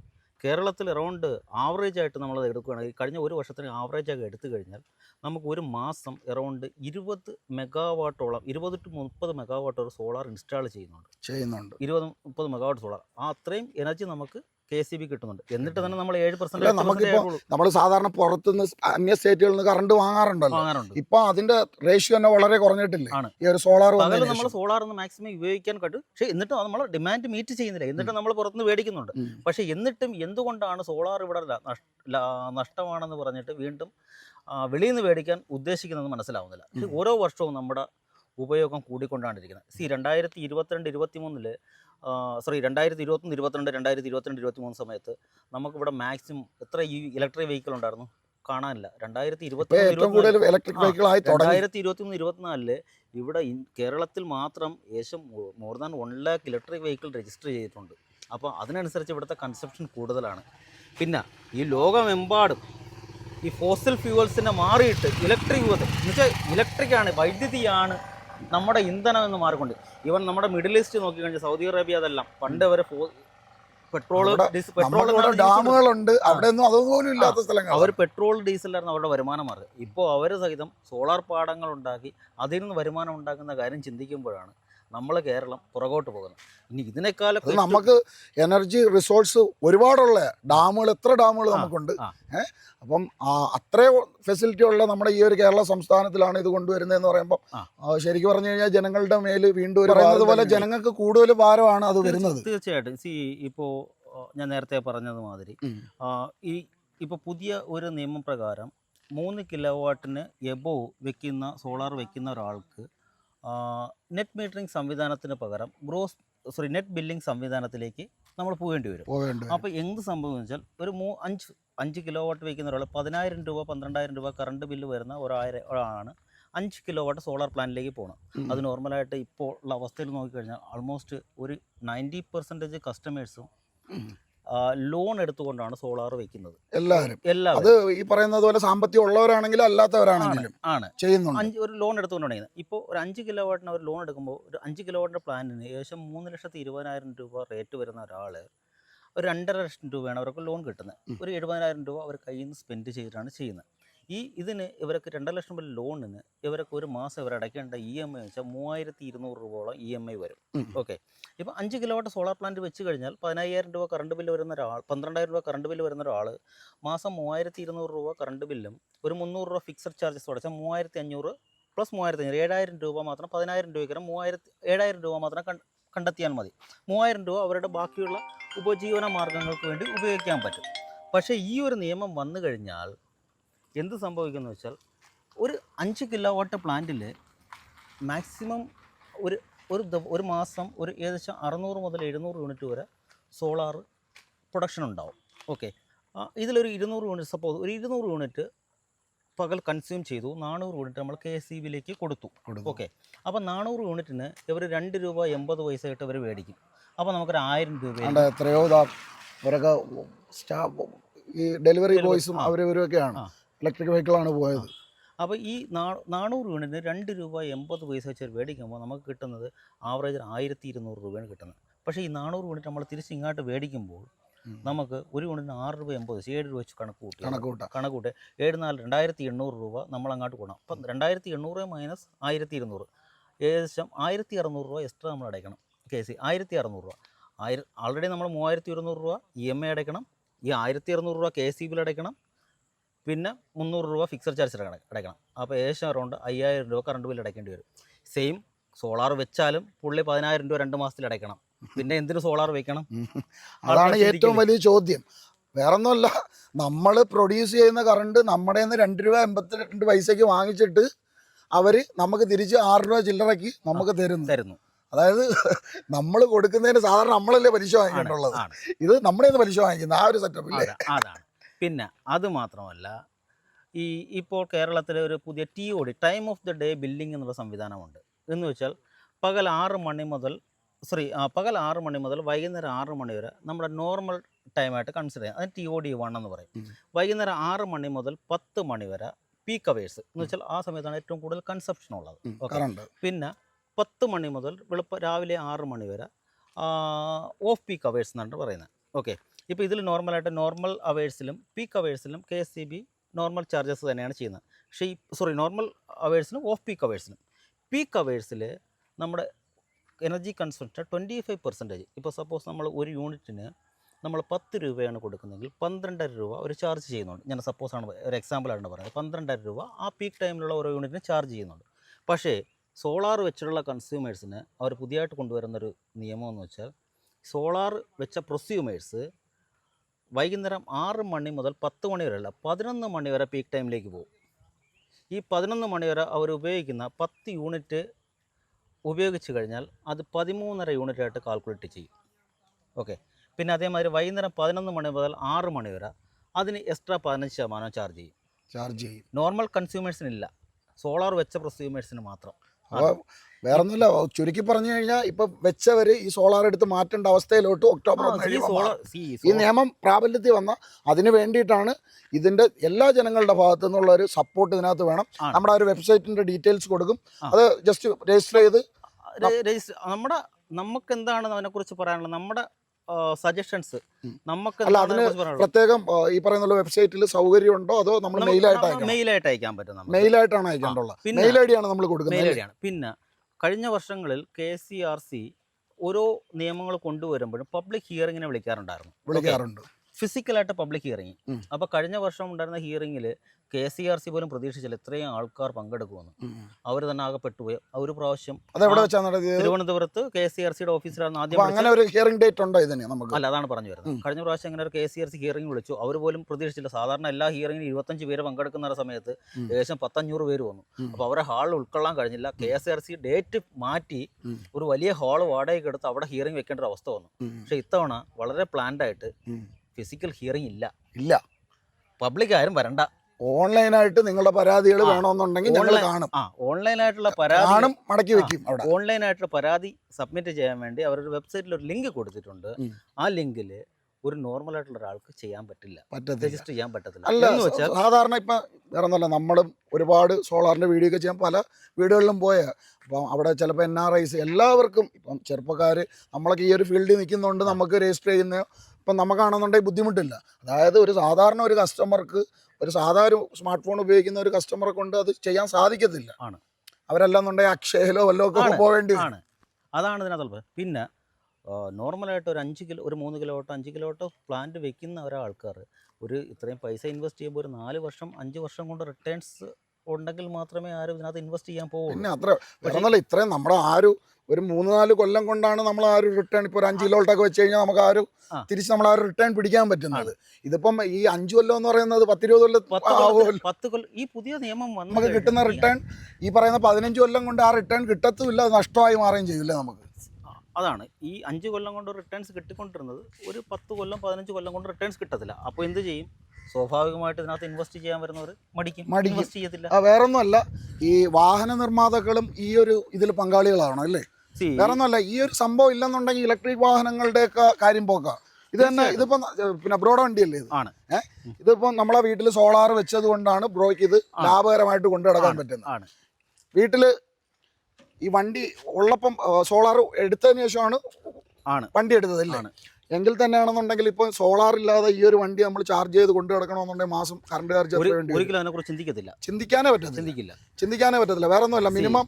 കേരളത്തിൽ അറൗണ്ട് ആവറേജ് ആയിട്ട് നമ്മൾ എടുക്കുകയാണെങ്കിൽ കഴിഞ്ഞ ഒരു വർഷത്തിന് ആവറേജ് ആയി എടുത്തു കഴിഞ്ഞാൽ നമുക്ക് ഒരു മാസം അറൗണ്ട് ഇരുപത് മെഗാവാട്ടോളം ഇരുപത് ടു മുപ്പത് മെഗാവാട്ട് ഒരു സോളാർ ഇൻസ്റ്റാൾ ചെയ്യുന്നുണ്ട്. ചെയ്യുന്നുണ്ട്. ഇരുപത് മുപ്പത് മെഗാവാട്ട് സോളാർ ആ അത്രയും എനർജി നമുക്ക് കെ സി ബി കിട്ടുന്നുണ്ട്. എന്നിട്ട് തന്നെ നമ്മൾ ഏഴ് പെർസെന്റ് നമുക്കിപ്പോ നമ്മൾ സാധാരണ പുറത്തുനിന്ന് അന്യ സ്റ്റേറ്റുകളിൽ നിന്ന് കറണ്ട് വാങ്ങാറുണ്ടല്ലോ. വാങ്ങാറുണ്ട്. ഇപ്പൊ അതിന്റെ റേഷ്യോ തന്നെ വളരെ കുറഞ്ഞിട്ടില്ല? ഈ ഒരു സോളാർ നമ്മൾ സോളാർ ഒന്ന് മാക്സിമം ഉപയോഗിക്കാൻ കണ്ടു പക്ഷെ എന്നിട്ട് നമ്മൾ ഡിമാൻഡ് മീറ്റ് ചെയ്യുന്നില്ല. എന്നിട്ട് നമ്മൾ പുറത്തുനിന്ന് മേടിക്കുന്നുണ്ട്. പക്ഷെ എന്നിട്ടും എന്തുകൊണ്ടാണ് സോളാർ ഇവിടെ നഷ്ടമാണെന്ന് പറഞ്ഞിട്ട് വീണ്ടും വെളിയിൽ നിന്ന് മേടിക്കാൻ ഉദ്ദേശിക്കുന്നത് മനസ്സിലാവുന്നില്ല. ഓരോ വർഷവും നമ്മുടെ ഉപയോഗം കൂടിക്കൊണ്ടാണ്ടിരിക്കുന്നത് സി രണ്ടായിരത്തി ഇരുപത്തിരണ്ട് ഇരുപത്തി മൂന്നിൽ സോറി രണ്ടായിരത്തി ഇരുപത്തൊന്ന് ഇരുപത്തിരണ്ട് രണ്ടായിരത്തി ഇരുപത്തിരണ്ട് ഇരുപത്തി മൂന്ന് സമയത്ത് നമുക്കിവിടെ മാക്സിമം എത്ര ഈ ഇലക്ട്രിക് വെഹിക്കിൾ ഉണ്ടായിരുന്നു? കാണാനില്ല. രണ്ടായിരത്തി ഇരുപത്തി രണ്ടായിരത്തി ഇരുപത്തി മൂന്ന് ഇരുപത്തിനാലിൽ ഇവിടെ കേരളത്തിൽ മാത്രം ഏകദേശം more than one lakh electric vehicle register ചെയ്തിട്ടുണ്ട്. അപ്പോൾ അതിനനുസരിച്ച് ഇവിടുത്തെ കൺസപ്ഷൻ കൂടുതലാണ്. പിന്നെ ഈ ലോകമെമ്പാടും ഈ ഫോസിൽ ഫ്യൂവൽസിനെ മാറിയിട്ട് ഇലക്ട്രിക് യുഗത്തിൽ എന്നുവെച്ചാൽ ഇലക്ട്രിക് ആണ് വൈദ്യുതിയാണ് നമ്മുടെ ഇന്ധനം എന്ന് മാറിക്കൊണ്ട്. ഇവൻ നമ്മുടെ മിഡിൽ ഈസ്റ്റ് നോക്കിക്കഴിഞ്ഞാൽ സൗദി അറേബ്യ അതെല്ലാം. പണ്ട് വരെ പെട്രോൾ പെട്രോൾ ഡാമുകളുണ്ട്. അവിടെ ഒന്നും അതുപോലും ഇല്ലാത്ത സ്ഥലങ്ങൾ അവർ പെട്രോൾ ഡീസലായിരുന്നു അവരുടെ വരുമാനം മാർഗം ഇപ്പോൾ അവർ സഹിതം സോളാർ പാടങ്ങൾ ഉണ്ടാക്കി അതിൽ നിന്ന് വരുമാനം ഉണ്ടാക്കുന്ന കാര്യം ചിന്തിക്കുമ്പോഴാണ് നമ്മൾ കേരളം പുറകോട്ട് പോകുന്നത് ഇനി ഇതിനേക്കാളും നമുക്ക് എനർജി റിസോഴ്സ് ഒരുപാടുള്ള ഡാമുകൾ എത്ര ഡാമുകൾ നമുക്കുണ്ട്. ഏഹ് അപ്പം അത്രയും ഫെസിലിറ്റി ഉള്ള നമ്മുടെ ഈ ഒരു കേരള സംസ്ഥാനത്തിലാണ് ഇത് കൊണ്ടുവരുന്നത് എന്ന് പറയുമ്പോൾ. ശരിക്കും പറഞ്ഞു കഴിഞ്ഞാൽ ജനങ്ങളുടെ മേൽ വീണ്ടും ഒരു അതുപോലെ പോലെ ജനങ്ങൾക്ക് കൂടുതൽ ഭാരമാണ് അത് വരുന്നത്. തീർച്ചയായിട്ടും. സി ഇപ്പോൾ ഞാൻ നേരത്തെ പറഞ്ഞത് മാതിരി ഈ ഇപ്പോൾ പുതിയ ഒരു നിയമപ്രകാരം മൂന്ന് കിലോ വാട്ടിന് എബോ വെക്കുന്ന സോളാർ വെക്കുന്ന ഒരാൾക്ക് നെറ്റ് മീറ്ററിംഗ് സംവിധാനത്തിന് പകരം ഗ്രോസ് സോറി നെറ്റ് ബില്ലിംഗ് സംവിധാനത്തിലേക്ക് നമ്മൾ പോകേണ്ടി വരും. അപ്പോൾ എന്ത് സംഭവം എന്ന് വെച്ചാൽ ഒരു മൂ അഞ്ച് അഞ്ച് കിലോ വാട്ട് വയ്ക്കുന്ന ഒരാൾ പതിനായിരം രൂപ പന്ത്രണ്ടായിരം രൂപ കറണ്ട് ബില്ല് വരുന്ന ഒരായിരം ഒരാളാണ് അഞ്ച് കിലോ വാട്ട് സോളാർ പ്ലാന്റിലേക്ക് പോകണം അത് നോർമലായിട്ട് ഇപ്പോൾ ഉള്ള അവസ്ഥയിൽ നോക്കിക്കഴിഞ്ഞാൽ ആൾമോസ്റ്റ് ഒരു നയന്റി പെർസെന്റേജ് കസ്റ്റമേഴ്സും. ലോൺ എടുത്തുകൊണ്ടാണ് സോളാർ വെക്കുന്നത്. എല്ലാവരും. എല്ലാവരും. അത് ഈ പറയുന്നത് പോലെ സാമ്പത്തികം ഉള്ളവരാണെങ്കിലും അല്ലാത്തവരാണെങ്കിലും ആണ് ചെയ്യുന്നുണ്ട്. അഞ്ച് ഒരു ലോൺ എടുത്തുകൊണ്ടാണ് ഇപ്പോൾ ഒരു അഞ്ച് കിലോ വാട്ടിന് ഒരു ലോൺ എടുക്കുമ്പോൾ ഒരു അഞ്ച് കിലോ വാട്ടിന്റെ പ്ലാനിന് ഏകദേശം മൂന്ന് ലക്ഷത്തി ഇരുപതിനായിരം രൂപ റേറ്റ് വരുന്ന ഒരാൾ ഒരു രണ്ടര ലക്ഷം രൂപയാണ് അവർക്ക് ലോൺ കിട്ടുന്നത്. ഒരു എഴുപതിനായിരം രൂപ അവർ കയ്യിൽ നിന്ന് സ്പെൻഡ് ചെയ്തിട്ടാണ് ചെയ്യുന്നത്. ഈ ഇതിന് ഇവർക്ക് രണ്ടര ലക്ഷം രൂപ ലോണിന് ഇവർക്ക് ഒരു മാസം ഇവർ അടയ്ക്കേണ്ട ഇ എം ഐ വെച്ചാൽ മൂവായിരത്തി ഇരുന്നൂറ് രൂപയോളം ഇ എം ഐ വരും. ഓക്കെ. ഇപ്പം അഞ്ച് കിലോവാട്ട് സോളാർ പ്ലാന്റ് വെച്ച് കഴിഞ്ഞാൽ പതിനായിരം രൂപ കറണ്ട് ബില്ല് വരുന്ന ഒരാൾ പന്ത്രണ്ടായിരം രൂപ കറണ്ട് ബില്ല് വരുന്ന ഒരാൾ മാസം മൂവായിരത്തി ഇരുന്നൂറ് രൂപ കറണ്ട് ബില്ലും ഒരു മുന്നൂറ് രൂപ ഫിക്സഡ് ചാർജസ് അടച്ചാൽ മൂവായിരത്തി അഞ്ഞൂറ് പ്ലസ് മൂവായിരത്തി അഞ്ഞൂറ് ഏഴായിരം രൂപ മാത്രം പതിനായിരം രൂപയ്ക്ക് മൂവായിരത്തി ഏഴായിരം രൂപ മാത്രം കണ്ടെത്തിയാൽ മതി. മൂവായിരം രൂപ അവരുടെ ബാക്കിയുള്ള ഉപജീവന മാർഗങ്ങൾക്ക് വേണ്ടി ഉപയോഗിക്കാൻ പറ്റും. പക്ഷേ ഈ ഒരു നിയമം വന്നു കഴിഞ്ഞാൽ എന്ത് സംഭവിക്കുന്ന വെച്ചാൽ ഒരു അഞ്ച് കിലോ വാട്ട് പ്ലാന്റിൽ മാക്സിമം ഒരു ഒരു ഒരു മാസം ഒരു ഏകദേശം അറുന്നൂറ് മുതൽ എഴുന്നൂറ് യൂണിറ്റ് വരെ സോളാർ പ്രൊഡക്ഷൻ ഉണ്ടാവും. ഓക്കെ. ഇതിലൊരു ഇരുന്നൂറ് യൂണിറ്റ് സപ്പോസ് ഒരു ഇരുന്നൂറ് യൂണിറ്റ് പകൽ കൺസ്യൂം ചെയ്തു നാനൂറ് യൂണിറ്റ് നമ്മൾ കെ എസ് ബിയിലേക്ക് കൊടുത്തു. ഓക്കെ. അപ്പോൾ നാനൂറ് യൂണിറ്റിന് ഇവർ രണ്ട് രൂപ എൺപത് പൈസ ആയിട്ട് ഇവർ മേടിക്കും. അപ്പോൾ നമുക്കൊരു ആയിരം രൂപ എത്രയോ ഇവരൊക്കെ സ്റ്റാഫ് ഈ ഡെലിവറി ബോയ്സും അവരവരും ഒക്കെയാണ്. ഇലക്ട്രിക് വെഹിക്കിളാണ് പോയത്. അപ്പോൾ ഈ നാനൂറ് യൂണിറ്റിന് രണ്ട് രൂപ എൺപത് പൈസ വെച്ച് മേടിക്കുമ്പോൾ നമുക്ക് കിട്ടുന്നത് ആവറേജ് ആയിരത്തി ഇരുന്നൂറ് രൂപയാണ് കിട്ടുന്നത്. പക്ഷേ ഈ നാനൂറ് യൂണിറ്റ് നമ്മൾ തിരിച്ച് ഇങ്ങോട്ട് മേടിക്കുമ്പോൾ നമുക്ക് ഒരു യൂണിറ്റിന് ആറ് രൂപ എൺപത് പൈസ ഏഴ് രൂപ വെച്ച് കണക്ക് കൂട്ടി. കണക്ക് കണക്കൂട്ട്. കണക്ക് കൂട്ടി ഏഴ് നാല് രണ്ടായിരത്തി എണ്ണൂറ് രൂപ നമ്മൾ അങ്ങോട്ട് കൂടണം അപ്പം രണ്ടായിരത്തി എണ്ണൂറ് മൈനസ് ആയിരത്തി ഇരുന്നൂറ് ഏകദേശം ആയിരത്തി അറുന്നൂറ് രൂപ എക്സ്ട്രാ നമ്മൾ അടയ്ക്കണം. കെ സി ആയിരത്തി അറുന്നൂറ് രൂപ. ആയിരം ആൾറെഡി നമ്മൾ മൂവായിരത്തി ഇരുന്നൂറ് രൂപ ഇ എം ഐ അടയ്ക്കണം. ഈ ആയിരത്തി അറുന്നൂറ് രൂപ കെ സി ബിൽ അടയ്ക്കണം. പിന്നെ മുന്നൂറ് രൂപ ഫിക്സഡ് ചാർജ് അടയ്ക്കണം. അപ്പോൾ ഏകദേശം അറൗണ്ട് അയ്യായിരം രൂപ കറണ്ട് ബില്ല് അടയ്ക്കേണ്ടി വരും. സെയിം സോളാർ വെച്ചാലും പുള്ളി പതിനായിരം രൂപ രണ്ട് മാസത്തിൽ അടയ്ക്കണം. പിന്നെ എന്തിനു സോളാർ വെക്കണം? അതാണ് ഏറ്റവും വലിയ ചോദ്യം. വേറൊന്നുമല്ല നമ്മൾ പ്രൊഡ്യൂസ് ചെയ്യുന്ന കറണ്ട് നമ്മുടെ നിന്ന് രണ്ട് രൂപ എൺപത്തി രണ്ട് പൈസയ്ക്ക് വാങ്ങിച്ചിട്ട് അവർ നമുക്ക് തിരിച്ച് ആറ് രൂപ ചില്ലറയ്ക്ക് നമുക്ക് തരുന്നു. തരുന്നു. അതായത് [laughs] നമ്മൾ കൊടുക്കുന്നതിന് സാധാരണ നമ്മളല്ലേ പലിശ വാങ്ങിക്കേണ്ടുള്ളത്? ഇത് നമ്മുടെ നിന്ന് പലിശ വാങ്ങിക്കുന്നത് ആ ഒരു സെറ്റപ്പ് ഇല്ലേ? അതാണ്. പിന്നെ അത് മാത്രമല്ല ഈ ഇപ്പോൾ കേരളത്തിലെ ഒരു പുതിയ T O D time of the day billing എന്നുള്ള സംവിധാനമുണ്ട്. എന്ന് വെച്ചാൽ പകൽ ആറ് മണി മുതൽ സോറി പകൽ ആറ് മണി മുതൽ വൈകുന്നേരം ആറ് മണി വരെ നമ്മുടെ നോർമൽ ടൈമായിട്ട് കൺസിഡർ ചെയ്യാം. അത് ടി ഒ ഡി വൺ എന്ന് പറയും. വൈകുന്നേരം ആറ് മണി മുതൽ പത്ത് മണി വരെ പീക്ക് അവേഴ്സ് എന്ന് വെച്ചാൽ ആ സമയത്താണ് ഏറ്റവും കൂടുതൽ കൺസപ്ഷൻ ഉള്ളത്. പിന്നെ പത്ത് മണി മുതൽ വെളുപ്പ രാവിലെ ആറ് മണി വരെ ഓഫ് പീക്ക് അവേഴ്സ് എന്നാണ് പറയുന്നത്. ഓക്കെ ഇപ്പോൾ ഇതിൽ നോർമലായിട്ട് നോർമൽ അവേഴ്സിലും peak അവേഴ്സിലും K S C B normal charges തന്നെയാണ് ചെയ്യുന്നത്. പക്ഷേ ഈ സോറി നോർമൽ അവേഴ്സിലും ഓഫ് പീക്ക് അവേഴ്സിലും പീക്ക് അവേഴ്സിൽ നമ്മുടെ energy consumption twenty five percentage ഇപ്പോൾ സപ്പോസ് നമ്മൾ ഒരു യൂണിറ്റിന് നമ്മൾ പത്ത് രൂപയാണ് കൊടുക്കുന്നതെങ്കിൽ പന്ത്രണ്ടര രൂപ ഒരു ചാർജ് ചെയ്യുന്നുണ്ട്. ഞാൻ സപ്പോസ് ആണ് ഒരു എക്സാമ്പിളാണ് പറയുന്നത്. പന്ത്രണ്ടര രൂപ ആ പീക്ക് ടൈമിലുള്ള ഓരോ യൂണിറ്റിന് ചാർജ് ചെയ്യുന്നുണ്ട്. പക്ഷേ സോളാർ വെച്ചിട്ടുള്ള കൺസ്യൂമേഴ്സിന് അവർ പുതിയതായിട്ട് കൊണ്ടുവരുന്നൊരു നിയമം എന്ന് വെച്ചാൽ സോളാർ വെച്ച പ്രൊസ്യൂമേഴ്സ് വൈകുന്നേരം ആറ് മണി മുതൽ പത്ത് മണി വരെ അല്ല പതിനൊന്ന് മണി വരെ പീക്ക് ടൈമിലേക്ക് പോകും. ഈ പതിനൊന്ന് മണി വരെ അവർ ഉപയോഗിക്കുന്ന പത്ത് യൂണിറ്റ് ഉപയോഗിച്ച് കഴിഞ്ഞാൽ അത് പതിമൂന്നര യൂണിറ്റായിട്ട് കാൽക്കുലേറ്റ് ചെയ്യും. ഓക്കെ പിന്നെ അതേമാതിരി വൈകുന്നേരം പതിനൊന്ന് മണി മുതൽ ആറ് മണി വരെ അതിന് എക്സ്ട്രാ പതിനഞ്ച് ശതമാനം ചാർജ് ചെയ്യും. ചാർജ് ചെയ്യും. നോർമൽ കൺസ്യൂമേഴ്സിനില്ല സോളാർ വെച്ച പ്രൊസ്യൂമേഴ്സിന് മാത്രം. അപ്പോൾ വേറൊന്നുമില്ല ചുരുക്കി പറഞ്ഞു കഴിഞ്ഞാൽ ഇപ്പൊ വെച്ചവര് ഈ സോളാർ എടുത്ത് മാറ്റേണ്ട അവസ്ഥയിലോട്ട് ഒക്ടോബർ ഈ നിയമം പ്രാബല്യത്തിൽ വന്ന അതിന് വേണ്ടിയിട്ടാണ് ഇതിന്റെ എല്ലാ ജനങ്ങളുടെ ഭാഗത്തു നിന്നുള്ള ഒരു സപ്പോർട്ട് ഇതിനകത്ത് വേണം. നമ്മുടെ ആ ഒരു വെബ്സൈറ്റിന്റെ ഡീറ്റെയിൽസ് കൊടുക്കും. അത് ജസ്റ്റ് രജിസ്റ്റർ ചെയ്ത് നമ്മുടെ നമുക്ക് എന്താണ് അതിനെക്കുറിച്ച് പറയാനുള്ളത്? നമ്മുടെ സജഷൻസ് നമുക്ക് അല്ല, അതിന് പ്രത്യേകം ഈ പറയുന്ന വെബ്സൈറ്റിൽ സൗകര്യം ഉണ്ടോ അതോ നമ്മൾ മെയിലായിട്ട് മെയിലായിട്ട് അയക്കാൻ പറ്റും മെയിലായിട്ടാണ് അയക്കേണ്ടത് പിന്നെ- മെയിൽ ഐ നമ്മൾ കൊടുക്കുന്നത് മെയിൽ പിന്നെ കഴിഞ്ഞ വർഷങ്ങളിൽ കെ സി ആർ സി ഓരോ നിയമങ്ങൾ കൊണ്ടുവരുമ്പോഴും പബ്ലിക് ഹിയറിങ്ങിനെ വിളിക്കാറുണ്ടായിരുന്നു. വിളിക്കാറുണ്ട്. ഫിസിക്കലായിട്ട് പബ്ലിക് ഹിയറിംഗ് അപ്പൊ അപ്പോൾ കഴിഞ്ഞ വർഷം ഉണ്ടായിരുന്ന ഹിയറിംഗിൽ കെ സി ആർ സി പോലും പ്രതീക്ഷിച്ചില്ല ഇത്രയും ആൾക്കാർ പങ്കെടുക്കുമെന്ന്. അവർ തന്നെ ആകെ പെട്ടുപോയി ഒരു പ്രാവശ്യം തിരുവനന്തപുരത്ത് കെ സി ആർ സിയുടെ ഓഫീസിലാണ് ആദ്യം അങ്ങനെ. ഒരു ഹിയറിംഗ് ഡേറ്റ് ഉണ്ടോ ഇതിന് നമുക്ക്? അല്ല അതാണ് പറഞ്ഞു വരുന്നത്. കഴിഞ്ഞ പ്രാവശ്യം അങ്ങനെ ഒരു K C R C hearing വിളിച്ചു. അവർ പോലും പ്രതീക്ഷിച്ചില്ല. സാധാരണ എല്ലാ ഹിയറിംഗിനും ഇരുപത്തഞ്ച് പേര് പങ്കെടുക്കുന്ന സമയത്ത്. ഏകദേശം പത്തഞ്ഞൂറ് പേര് വന്നു. അപ്പൊ അപ്പോൾ അവരെ ഹാളിൽ ഉൾക്കൊള്ളാൻ കഴിഞ്ഞില്ല. K S R C date മാറ്റി ഒരു വലിയ ഹാൾ വാടകയ്ക്ക് എടുത്ത് അവിടെ ഹിയറിംഗ് വെക്കേണ്ട ഒരു അവസ്ഥ വന്നു. പക്ഷെ ഇത്തവണ വളരെ പ്ലാൻഡ് ആയിട്ട്. ഫിസിക്കൽ ഹിയറിംഗ് ഇല്ല. ഇല്ല. പബ്ലിക് ആരും വരണ്ട. ഓൺലൈനായിട്ട് നിങ്ങളുടെ പരാതികൾ വേണമെന്നുണ്ടെങ്കിൽ ഞങ്ങൾ കാണും. ആ ഓൺലൈനായിട്ടുള്ള പരാതി കാണും മടക്കി വെക്കും അവിടെ. ഓൺലൈനായിട്ടുള്ള പരാതി സബ്മിറ്റ് ചെയ്യാൻ വേണ്ടി അവരുടെ വെബ്സൈറ്റിൽ ഒരു ലിങ്ക് കൊടുത്തിട്ടുണ്ട്. ആ ലിങ്കിൽ ഒരു നോർമൽ ആയിട്ടുള്ള ഒരാൾക്ക് ചെയ്യാൻ പറ്റില്ല. രജിസ്റ്റർ ചെയ്യാൻ പറ്റത്തില്ല. എന്ന് വെച്ചാൽ സാധാരണ ഇപ്പം വേറെ ഒന്നല്ല നമ്മളും ഒരുപാട് സോളാറിന്റെ വീഡിയോ ഒക്കെ ചെയ്യാൻ പല വീടുകളിലും പോയ. അപ്പം അവിടെ ചിലപ്പോൾ എൻ ആർ ഐസ് എല്ലാവർക്കും ഇപ്പം ചെറുപ്പക്കാർ നമ്മളൊക്കെ ഈ ഒരു ഫീൽഡിൽ നിൽക്കുന്നതുകൊണ്ട് നമുക്ക് രജിസ്റ്റർ ചെയ്യുന്ന ഇപ്പം നമുക്കാണെന്നുണ്ടെങ്കിൽ ബുദ്ധിമുട്ടില്ല. അതായത് ഒരു സാധാരണ ഒരു കസ്റ്റമർക്ക് ഒരു സാധാരണ സ്മാർട്ട് ഫോൺ ഉപയോഗിക്കുന്ന ഒരു കസ്റ്റമറെ കൊണ്ട് അത് ചെയ്യാൻ സാധിക്കത്തില്ല. ആണ്. അവരെല്ലാന്നുണ്ടെങ്കിൽ അക്ഷയയിലോ വല്ലോ ഒക്കെ പോകേണ്ടി പോവേണ്ടി ആണ്. അതാണ് ഇതിനകത്ത് പിന്നെ നോർമലായിട്ട് ഒരു അഞ്ച് കിലോ ഒരു മൂന്ന് കിലോട്ടോ അഞ്ച് കിലോട്ടോ പ്ലാന്റ് വെക്കുന്ന ഒരാൾക്കാർ ഒരു ഇത്രയും പൈസ ഇൻവെസ്റ്റ് ചെയ്യുമ്പോൾ ഒരു നാല് വർഷം അഞ്ച് വർഷം കൊണ്ട് റിട്ടേൺസ് ഉണ്ടെങ്കിൽ മാത്രമേ ആരും ഇതിനകത്ത് ഇൻവെസ്റ്റ് ചെയ്യാൻ പോകൂ പിന്നെ അത്ര എന്നല്ല ഇത്രയും നമ്മുടെ ആ ഒരു ഒരു മൂന്ന് നാല് കൊല്ലം കൊണ്ടാണ് നമ്മൾ ആ ഒരു റിട്ടേൺ ഇപ്പോൾ ഒരു അഞ്ച് കിലോട്ടൊക്കെ വെച്ച് കഴിഞ്ഞാൽ നമുക്ക് ആ ഒരു ആ. തിരിച്ച് നമ്മൾ ആ ഒരു റിട്ടേൺ പിടിക്കാൻ പറ്റുന്നത്. ഇതിപ്പം ഈ അഞ്ച് കൊല്ലം എന്ന് പറയുന്നത് പത്തിരുപത് കൊല്ലം പത്ത് ആവുമല്ലോ. കൊല്ലം പത്ത് കൊല്ലം ഈ പുതിയ നിയമം വന്നു നമുക്ക് കിട്ടുന്ന റിട്ടേൺ ഈ പറയുന്ന പതിനഞ്ച് കൊല്ലം കൊണ്ട് ആ റിട്ടേൺ കിട്ടത്തുമില്ല അത് നഷ്ടമായി മാറുകയും ചെയ്യില്ല നമുക്ക്? അതാണ്. ഈ അഞ്ച് കൊല്ലം കൊണ്ട് റിട്ടേൺസ് കിട്ടിക്കൊണ്ടിരുന്നത് ഒരു പത്ത് കൊല്ലം പതിനഞ്ച് കൊല്ലം കൊണ്ട് റിട്ടേൺസ് കിട്ടത്തില്ല. അപ്പോൾ എന്ത് ചെയ്യും? സ്വാഭാവികമായിട്ട് ഇതിനകത്ത് ഇൻവെസ്റ്റ് ചെയ്യാൻ വരുന്നവർ മടിക്കും. ഇൻവെസ്റ്റ് ചെയ്യത്തില്ല. വേറൊന്നുമല്ല. ഈ വാഹന നിർമ്മാതാക്കളും ഈ ഒരു ഇതിൽ പങ്കാളികളാണ് അല്ലേ? വേറൊന്നുമല്ല ഈ ഒരു സംഭവം ഇല്ലെന്നുണ്ടെങ്കിൽ ഇലക്ട്രിക് വാഹനങ്ങളുടെയൊക്കെ കാര്യം പോക്കാം. ഇത് തന്നെ ഇതിപ്പോ പിന്നെ ബ്രോഡ് വണ്ടിയല്ലേ ഇത്? ആണ്. ഏഹ് ഇതിപ്പോ നമ്മളെ വീട്ടിൽ സോളാർ വെച്ചത് കൊണ്ടാണ് ബ്രോയ്ക്ക് ഇത് ലാഭകരമായിട്ട് കൊണ്ടു നടക്കാൻ പറ്റുന്നത്. ആണ്. വീട്ടിൽ ഈ വണ്ടി ഉള്ളപ്പം സോളാർ എടുത്തതിന് ശേഷമാണ് ആണ്. വണ്ടി എടുത്തത് അല്ലേ. എങ്കിൽ തന്നെയാണെന്നുണ്ടെങ്കിൽ ഇപ്പൊ സോളാർ ഇല്ലാതെ ഈ ഒരു വണ്ടി നമ്മൾ ചാർജ് ചെയ്ത് കൊണ്ടു നടക്കണമെന്നുണ്ടെങ്കിൽ മാസം കറണ്ട് ചാർജ്? ഒരിക്കലും അതിനെക്കുറിച്ച് ചിന്തിക്കത്തില്ല. ചിന്തിക്കാനേ പറ്റത്തില്ല. ചിന്തിക്കില്ല. ചിന്തിക്കാനേ പറ്റത്തില്ല. വേറെ ഒന്നുമല്ല മിനിമം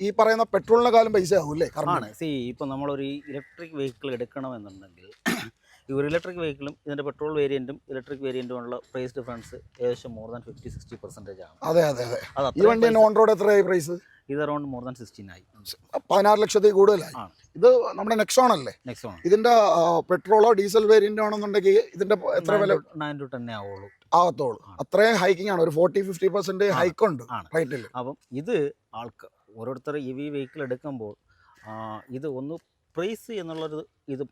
ഈ പറയുന്ന പെട്രോളിനെക്കാളും പൈസ ആവൂല്ലേ ആണ്. സി ഇപ്പം നമ്മളൊരു ഇലക്ട്രിക് വെഹിക്കിൾ എടുക്കണമെന്നുണ്ടെങ്കിൽ ഈ ഒരു ഇലക്ട്രിക് വെഹിക്കിളും ഇതിന്റെ പെട്രോൾ വേരിയന്റും ഇലക്ട്രിക് വേരിയന്റുമുള്ള പ്രൈസ് ഡിഫറൻസ് ഏകദേശം more than fifty sixty percentage ആണ്. അതെ അതെ അതെ. ഈ വണ്ടി ഓൺ റോഡ് എത്രയായി പ്രൈസ് ഇത് അറൗണ്ട് മോർ ദാൻ സിക്സ്റ്റീൻ ആയി. പതിനാറ് ലക്ഷത്തിൽ കൂടുതലായി. ഇത് നമ്മുടെ നെക്സോൺ അല്ലേ? ആണ്. ഇതിന്റെ പെട്രോളോ ഡീസൽ വേരിയന്റ് ആണെന്നുണ്ടെങ്കിൽ ഇതിന്റെ എത്ര വില? നയൻ ടു ടെൻ ആവുള്ളൂ. ആവത്തോളൂ. അത്രയും ഹൈക്കിംഗ് ആണ്. ഒരു ഫോർട്ടി ഫിഫ്റ്റി പെർസെന്റ് ആണ്. ഹൈക്ക് ഉണ്ട്. റേറ്റിൽ അപ്പം ഇത് ആൾക്ക് ഓരോരുത്തർ ഇ വി വെഹിക്കിൾ എടുക്കുമ്പോൾ ഇത് ഒന്ന് പ്രൈസ് എന്നുള്ളൊരു ഇത്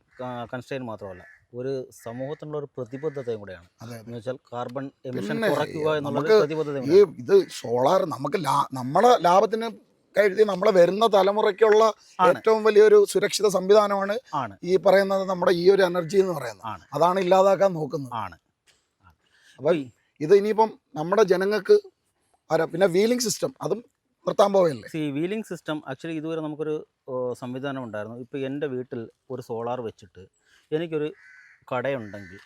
കൺസ്റ്റൈൻ മാത്രമല്ല ഒരു സമൂഹത്തിനുള്ള ഒരു പ്രതിബദ്ധതയും കൂടെയാണ്. എന്ന് വെച്ചാൽ കാർബൺ എമിഷൻ കുറയ്ക്കുക എന്നുള്ള പ്രതിബദ്ധത ഈ ഇത് സോളാർ നമുക്ക് നമ്മുടെ നമ്മളെ ലാഭത്തിന് കരുതി നമ്മളെ വരുന്ന തലമുറയ്ക്കുള്ള. ഏറ്റവും വലിയൊരു സുരക്ഷിത സംവിധാനമാണ് ഈ പറയുന്നത് നമ്മുടെ ഈ ഒരു എനർജി എന്ന് പറയുന്നത്. അതാണ് ഇല്ലാതാക്കാൻ നോക്കുന്നത്. ആണ്. അപ്പൊ ഇത് ഇനിയിപ്പം നമ്മുടെ ജനങ്ങൾക്ക് പിന്നെ വീലിംഗ് സിസ്റ്റം അതും നിർത്താൻ പോവല്ലേ? സി വീലിംഗ് സിസ്റ്റം ആക്ച്വലി ഇതുവരെ നമുക്കൊരു സംവിധാനം ഉണ്ടായിരുന്നു. ഇപ്പോൾ എന്റെ വീട്ടിൽ ഒരു സോളാർ വെച്ചിട്ട് എനിക്കൊരു കടയുണ്ടെങ്കിൽ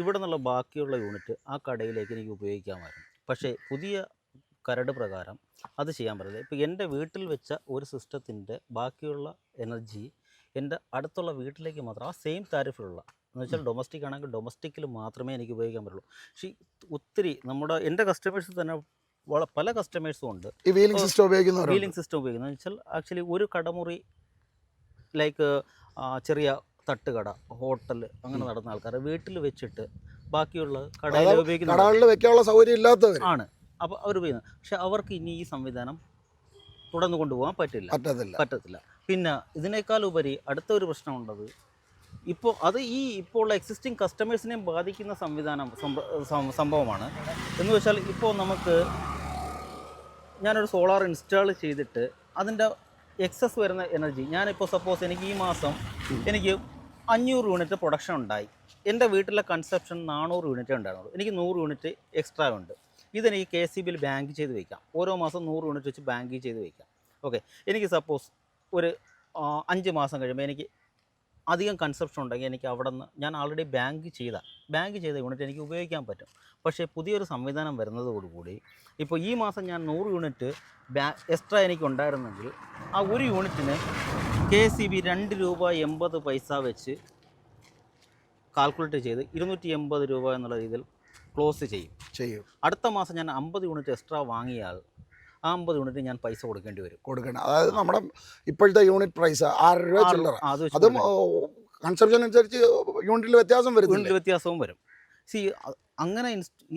ഇവിടെ നിന്നുള്ള ബാക്കിയുള്ള യൂണിറ്റ് ആ കടയിലേക്ക് എനിക്ക് ഉപയോഗിക്കാമായിരുന്നു. പക്ഷേ പുതിയ കരട് പ്രകാരം അത് ചെയ്യാൻ പറ്റില്ല. ഇപ്പോൾ എന്റെ വീട്ടിൽ വെച്ച ഒരു സിസ്റ്റത്തിന്റെ ബാക്കിയുള്ള എനർജി എന്റെ അടുത്തുള്ള വീട്ടിലേക്ക് മാത്രം ആ സെയിം താരിഫിലുള്ള എന്ന് വെച്ചാൽ ഡൊമസ്റ്റിക് ആണെങ്കിൽ ഡൊമസ്റ്റിക്കിൽ മാത്രമേ എനിക്ക് ഉപയോഗിക്കാൻ പറ്റുള്ളൂ. പക്ഷേ ഒത്തിരി നമ്മുടെ എന്റെ കസ്റ്റമേഴ്സ് തന്നെ പല കസ്റ്റമേഴ്സും ഉണ്ട്. ഈ വീലിംഗ് സിസ്റ്റം ഉപയോഗിക്കുന്നവരുണ്ട്. വീലിംഗ് സിസ്റ്റം ഉപയോഗിക്കുന്നത്. വെച്ചാൽ ആക്ച്വലി ഒരു കടമുറി ലൈക്ക് ചെറിയ തട്ടുകട ഹോട്ടൽ അങ്ങനെ നടന്ന ആൾക്കാർ വീട്ടിൽ വെച്ചിട്ട് ബാക്കിയുള്ള കടയിൽ ഉപയോഗിക്കുന്ന വെക്കാനുള്ള സൗകര്യം ഇല്ലാത്തവർ ആണ്. അപ്പോൾ അവർ ഉപയോഗിക്കുന്നത്. പക്ഷെ അവർക്ക് ഇനി ഈ സംവിധാനം തുടർന്ന് കൊണ്ടുപോകാൻ പറ്റില്ല. പറ്റത്തില്ല. പറ്റത്തില്ല. പിന്നെ ഇതിനേക്കാൾ ഉപരി അടുത്ത ഒരു പ്രശ്നമുള്ളത് ഇപ്പോൾ അത് ഈ ഇപ്പോൾ ഉള്ള എക്സിസ്റ്റിംഗ് കസ്റ്റമേഴ്സിനെയും ബാധിക്കുന്ന സംവിധാനം സംഭവമാണ്. എന്ന് വെച്ചാൽ ഇപ്പോൾ നമുക്ക് ഞാനൊരു സോളാർ ഇൻസ്റ്റാൾ ചെയ്തിട്ട് അതിന്റെ എക്സസ് വരുന്ന എനർജി ഞാനിപ്പോൾ സപ്പോസ് എനിക്ക് ഈ മാസം എനിക്ക് അഞ്ഞൂറ് യൂണിറ്റ് പ്രൊഡക്ഷൻ ഉണ്ടായി. എന്റെ വീട്ടിലെ കൺസെപ്ഷൻ നാനൂറ് യൂണിറ്റ് ഉണ്ടായിരുന്നുള്ളൂ. എനിക്ക് നൂറ് യൂണിറ്റ് എക്സ്ട്രാ ഉണ്ട്. ഇതെനിക്ക് കെ സി ബിയിൽ ബാങ്ക് ചെയ്ത് വയ്ക്കാം ഓരോ മാസം നൂറ് യൂണിറ്റ് വെച്ച് ബാങ്ക് ചെയ്ത് വയ്ക്കാം ഓക്കെ എനിക്ക് സപ്പോസ് ഒരു അഞ്ച് മാസം കഴിയുമ്പോൾ എനിക്ക് അധികം കൺസെപ്ഷൻ ഉണ്ടെങ്കിൽ എനിക്ക് അവിടെ നിന്ന് ഞാൻ ആൾറെഡി ബാങ്ക് ചെയ്ത ബാങ്ക് ചെയ്ത യൂണിറ്റ് എനിക്ക് ഉപയോഗിക്കാൻ പറ്റും. പക്ഷേ പുതിയൊരു സംവിധാനം വരുന്നതോടുകൂടി ഇപ്പോൾ ഈ മാസം ഞാൻ നൂറ് യൂണിറ്റ് ബാ എക്സ്ട്രാ എനിക്ക് ഉണ്ടായിരുന്നെങ്കിൽ ആ ഒരു യൂണിറ്റിന് കെ സി ബി രണ്ട് രൂപ എൺപത് പൈസ വെച്ച് കാൽക്കുലേറ്റ് ചെയ്ത് ഇരുന്നൂറ്റി എൺപത് രൂപ എന്നുള്ള രീതിയിൽ ക്ലോസ് ചെയ്യും. ചെയ്യും. അടുത്ത മാസം ഞാൻ അമ്പത് യൂണിറ്റ് എക്സ്ട്രാ വാങ്ങിയാൽ അമ്പത് യൂണിറ്റ് ഞാൻ പൈസ കൊടുക്കേണ്ടി വരും. കൊടുക്കണം അതായത് നമ്മുടെ ഇപ്പോഴത്തെ യൂണിറ്റ് പ്രൈസ് ആറ് രൂപ ചില്ലറ. അത് കൺസപ്ഷൻ അനുസരിച്ച് യൂണിറ്റിൽ വ്യത്യാസം വരും യൂണിറ്റ് വ്യത്യാസവും വരും. സി അങ്ങനെ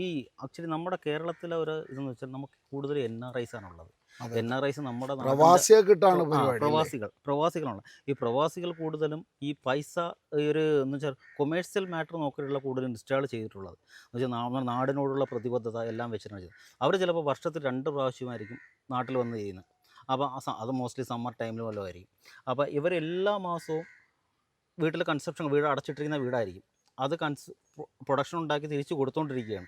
ഈ ആക്ച്വലി നമ്മുടെ കേരളത്തിലെ ഒരു ഇതെന്ന് വെച്ചാൽ നമുക്ക് കൂടുതൽ എൻ ആർ ഐസ് ആണുള്ളത്. എൻ ആർ ഐസ് നമ്മുടെ നാട്ടിലെ- പ്രവാസിയെ കിട്ടാണ് പരിപാടി പ്രവാസികൾ പ്രവാസികളാണ്. ഈ പ്രവാസികൾ കൂടുതലും ഈ പൈസ ഈ ഒരു എന്ന് വെച്ചാൽ കൊമേഴ്സ്യൽ മാറ്റർ നോക്കിയിട്ടുള്ള കൂടുതലും ഇൻസ്റ്റാൾ ചെയ്തിട്ടുള്ളത്. എന്ന് വെച്ചാൽ നമ്മുടെ നാടിനോടുള്ള പ്രതിബദ്ധത എല്ലാം വെച്ചിട്ടാണ് ചെയ്തത്. അവർ ചിലപ്പോൾ വർഷത്തിൽ രണ്ട് പ്രാവശ്യമായിരിക്കും നാട്ടിൽ വന്ന് ചെയ്യുന്നത്. അപ്പോൾ അത് മോസ്റ്റ്ലി സമ്മർ ടൈമിൽ വല്ലതും ആയിരിക്കും. അപ്പോൾ ഇവരെല്ലാ മാസവും വീട്ടിൽ കൺസെപ്ഷൻ വീട് അടച്ചിട്ടിരിക്കുന്ന വീടായിരിക്കും. അത് കൺസ് പ്രൊഡക്ഷൻ ഉണ്ടാക്കി തിരിച്ചു കൊടുത്തുകൊണ്ടിരിക്കുകയാണ്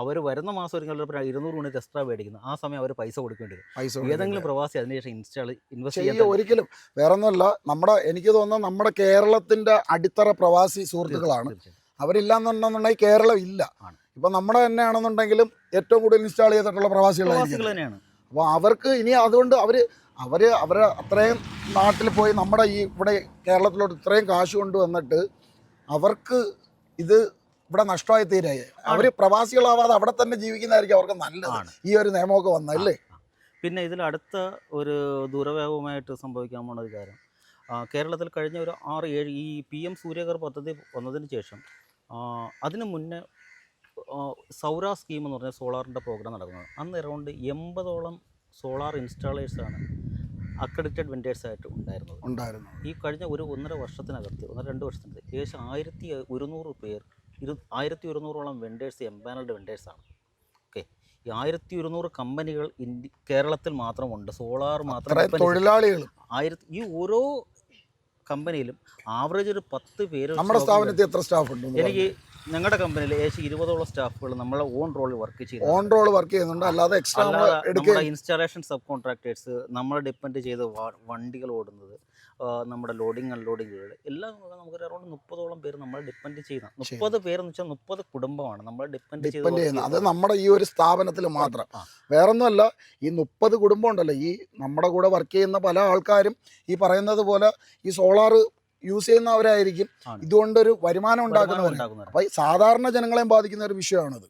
അവർ വരുന്ന മാസം ഒരു ഇരുന്നൂറ് യൂണിറ്റ് എക്സ്ട്രാ മേടിക്കുന്നു. ആ സമയം അവർ പൈസ കൊടുക്കേണ്ടി വരും. പൈസ ഏതെങ്കിലും പ്രവാസി അതിനുശേഷം ഇൻസ്റ്റാൾ ഇൻവെസ്റ്റ് ചെയ്യ ചെയ്യാൻ ഒരിക്കലും. വേറെ ഒന്നുമല്ല നമ്മുടെ എനിക്ക് തോന്നുന്നത് നമ്മുടെ കേരളത്തിന്റെ അടിത്തറ പ്രവാസി സുഹൃത്തുക്കളാണ്. അവരില്ലാന്നുണ്ടെന്നുണ്ടെങ്കിൽ കേരളം ഇല്ല. ഇപ്പൊ നമ്മുടെ തന്നെ ആണെന്നുണ്ടെങ്കിലും ഏറ്റവും കൂടുതൽ ഇൻസ്റ്റാൾ ചെയ്തിട്ടുള്ള പ്രവാസികളായിരിക്കും. തന്നെയാണ്. അപ്പോൾ അവർക്ക് ഇനി അതുകൊണ്ട് അവർ അവർ അവരെ അത്രയും നാട്ടിൽ പോയി നമ്മുടെ ഈ ഇവിടെ കേരളത്തിലോട്ട് ഇത്രയും കാശ് കൊണ്ടുവന്നിട്ട് അവർക്ക് ഇത് ഇവിടെ നഷ്ടമായി തീരായി അവർ പ്രവാസികളാവാതെ അവിടെ തന്നെ ജീവിക്കുന്നതായിരിക്കും അവർക്ക് നല്ലതാണ് ഈ ഒരു നിയമമൊക്കെ വന്നല്ലേ പിന്നെ ഇതിൽ അടുത്ത ഒരു ദൂരവ്യാപകമായിട്ട് സംഭവിക്കാൻ പോണ ഒരു കാര്യം. കേരളത്തിൽ കഴിഞ്ഞ ഒരു ആറ് ഏഴ് ഈ പി എം സൂര്യകർ പദ്ധതി വന്നതിന് ശേഷം അതിന് മുന്നേ സൗര സ്കീം എന്ന് പറഞ്ഞ സോളാറിന്റെ പ്രോഗ്രാം നടക്കുന്നത്. അന്ന് അറൗണ്ട് എൺപതോളം സോളാർ ഇൻസ്റ്റാളേഴ്സാണ് അക്രഡിറ്റഡ് വെൻഡേഴ്സായിട്ട് ഉണ്ടായിരുന്നത്. ഉണ്ടായിരുന്നു ഈ കഴിഞ്ഞ ഒരു ഒന്നര വർഷത്തിനകത്ത് ഒന്നര രണ്ട് വർഷത്തിനകത്ത് ഏകദേശം ആയിരത്തി ഒരുന്നൂറ് പേർ ഇരു ആയിരത്തി ഒരുന്നൂറോളം വെൻഡേഴ്സ് എംപാനൽഡ് വെൻഡേഴ്സാണ് ഓക്കെ ഈ ആയിരത്തി ഒരുന്നൂറ് കമ്പനികൾ ഇന്ത്യ കേരളത്തിൽ മാത്രമുണ്ട് സോളാർ മാത്രം തൊഴിലാളികൾ ആയിരത്തി ഈ ഓരോ കമ്പനിയിലും ആവറേജ് ഒരു പത്ത് പേര് നമ്മുടെ സ്ഥാപനത്തിൽ എത്ര സ്റ്റാഫ് ഉണ്ട്. എനിക്ക് ഞങ്ങളുടെ കമ്പനിയിൽ ഏകദേശം ഇരുപതോളം സ്റ്റാഫുകൾ നമ്മളെ ഓൺ റോൾ വർക്ക് ചെയ്തു ഓൺ റോൾ വർക്ക് ചെയ്യുന്നുണ്ട്. അല്ലാതെ എക്സ്ട്രാ നമ്മൾ നമ്മുടെ ഇൻസ്റ്റാളേഷൻ സബ് കോൺട്രാക്ടേഴ്സ് നമ്മളെ ഡിപ്പെൻഡ് ചെയ്ത് വണ്ടികൾ ഓടുന്നത് നമ്മുടെ നമ്മുടെ ലോഡിങ് അൺലോഡിങ്ങുകൾ എല്ലാം നമുക്ക് അറൗണ്ട് മുപ്പതോളം പേര് നമ്മളെ ഡിപ്പെൻഡ് ചെയ്യുന്ന മുപ്പത് പേരെന്ന് വെച്ചാൽ മുപ്പത് കുടുംബമാണ്. നമ്മൾ ഡിപ്പെൻഡ് ചെയ്ത് ഡിപ്പെൻഡ് ചെയ്യുന്നത് അത് നമ്മുടെ ഈ ഒരു സ്ഥാപനത്തിൽ മാത്രം. വേറൊന്നുമല്ല ഈ മുപ്പത് കുടുംബം ഉണ്ടല്ലോ. ഈ നമ്മുടെ കൂടെ വർക്ക് ചെയ്യുന്ന പല ആൾക്കാരും ഈ പറയുന്നത് പോലെ ഈ സോളാർ യൂസ് ചെയ്യുന്നവരായിരിക്കും. ഇതുകൊണ്ട് ഇതുകൊണ്ടൊരു വരുമാനം ഉണ്ടാക്കുന്നവർ അപ്പൊ സാധാരണ ജനങ്ങളെയും ബാധിക്കുന്ന ഒരു വിഷയമാണിത്.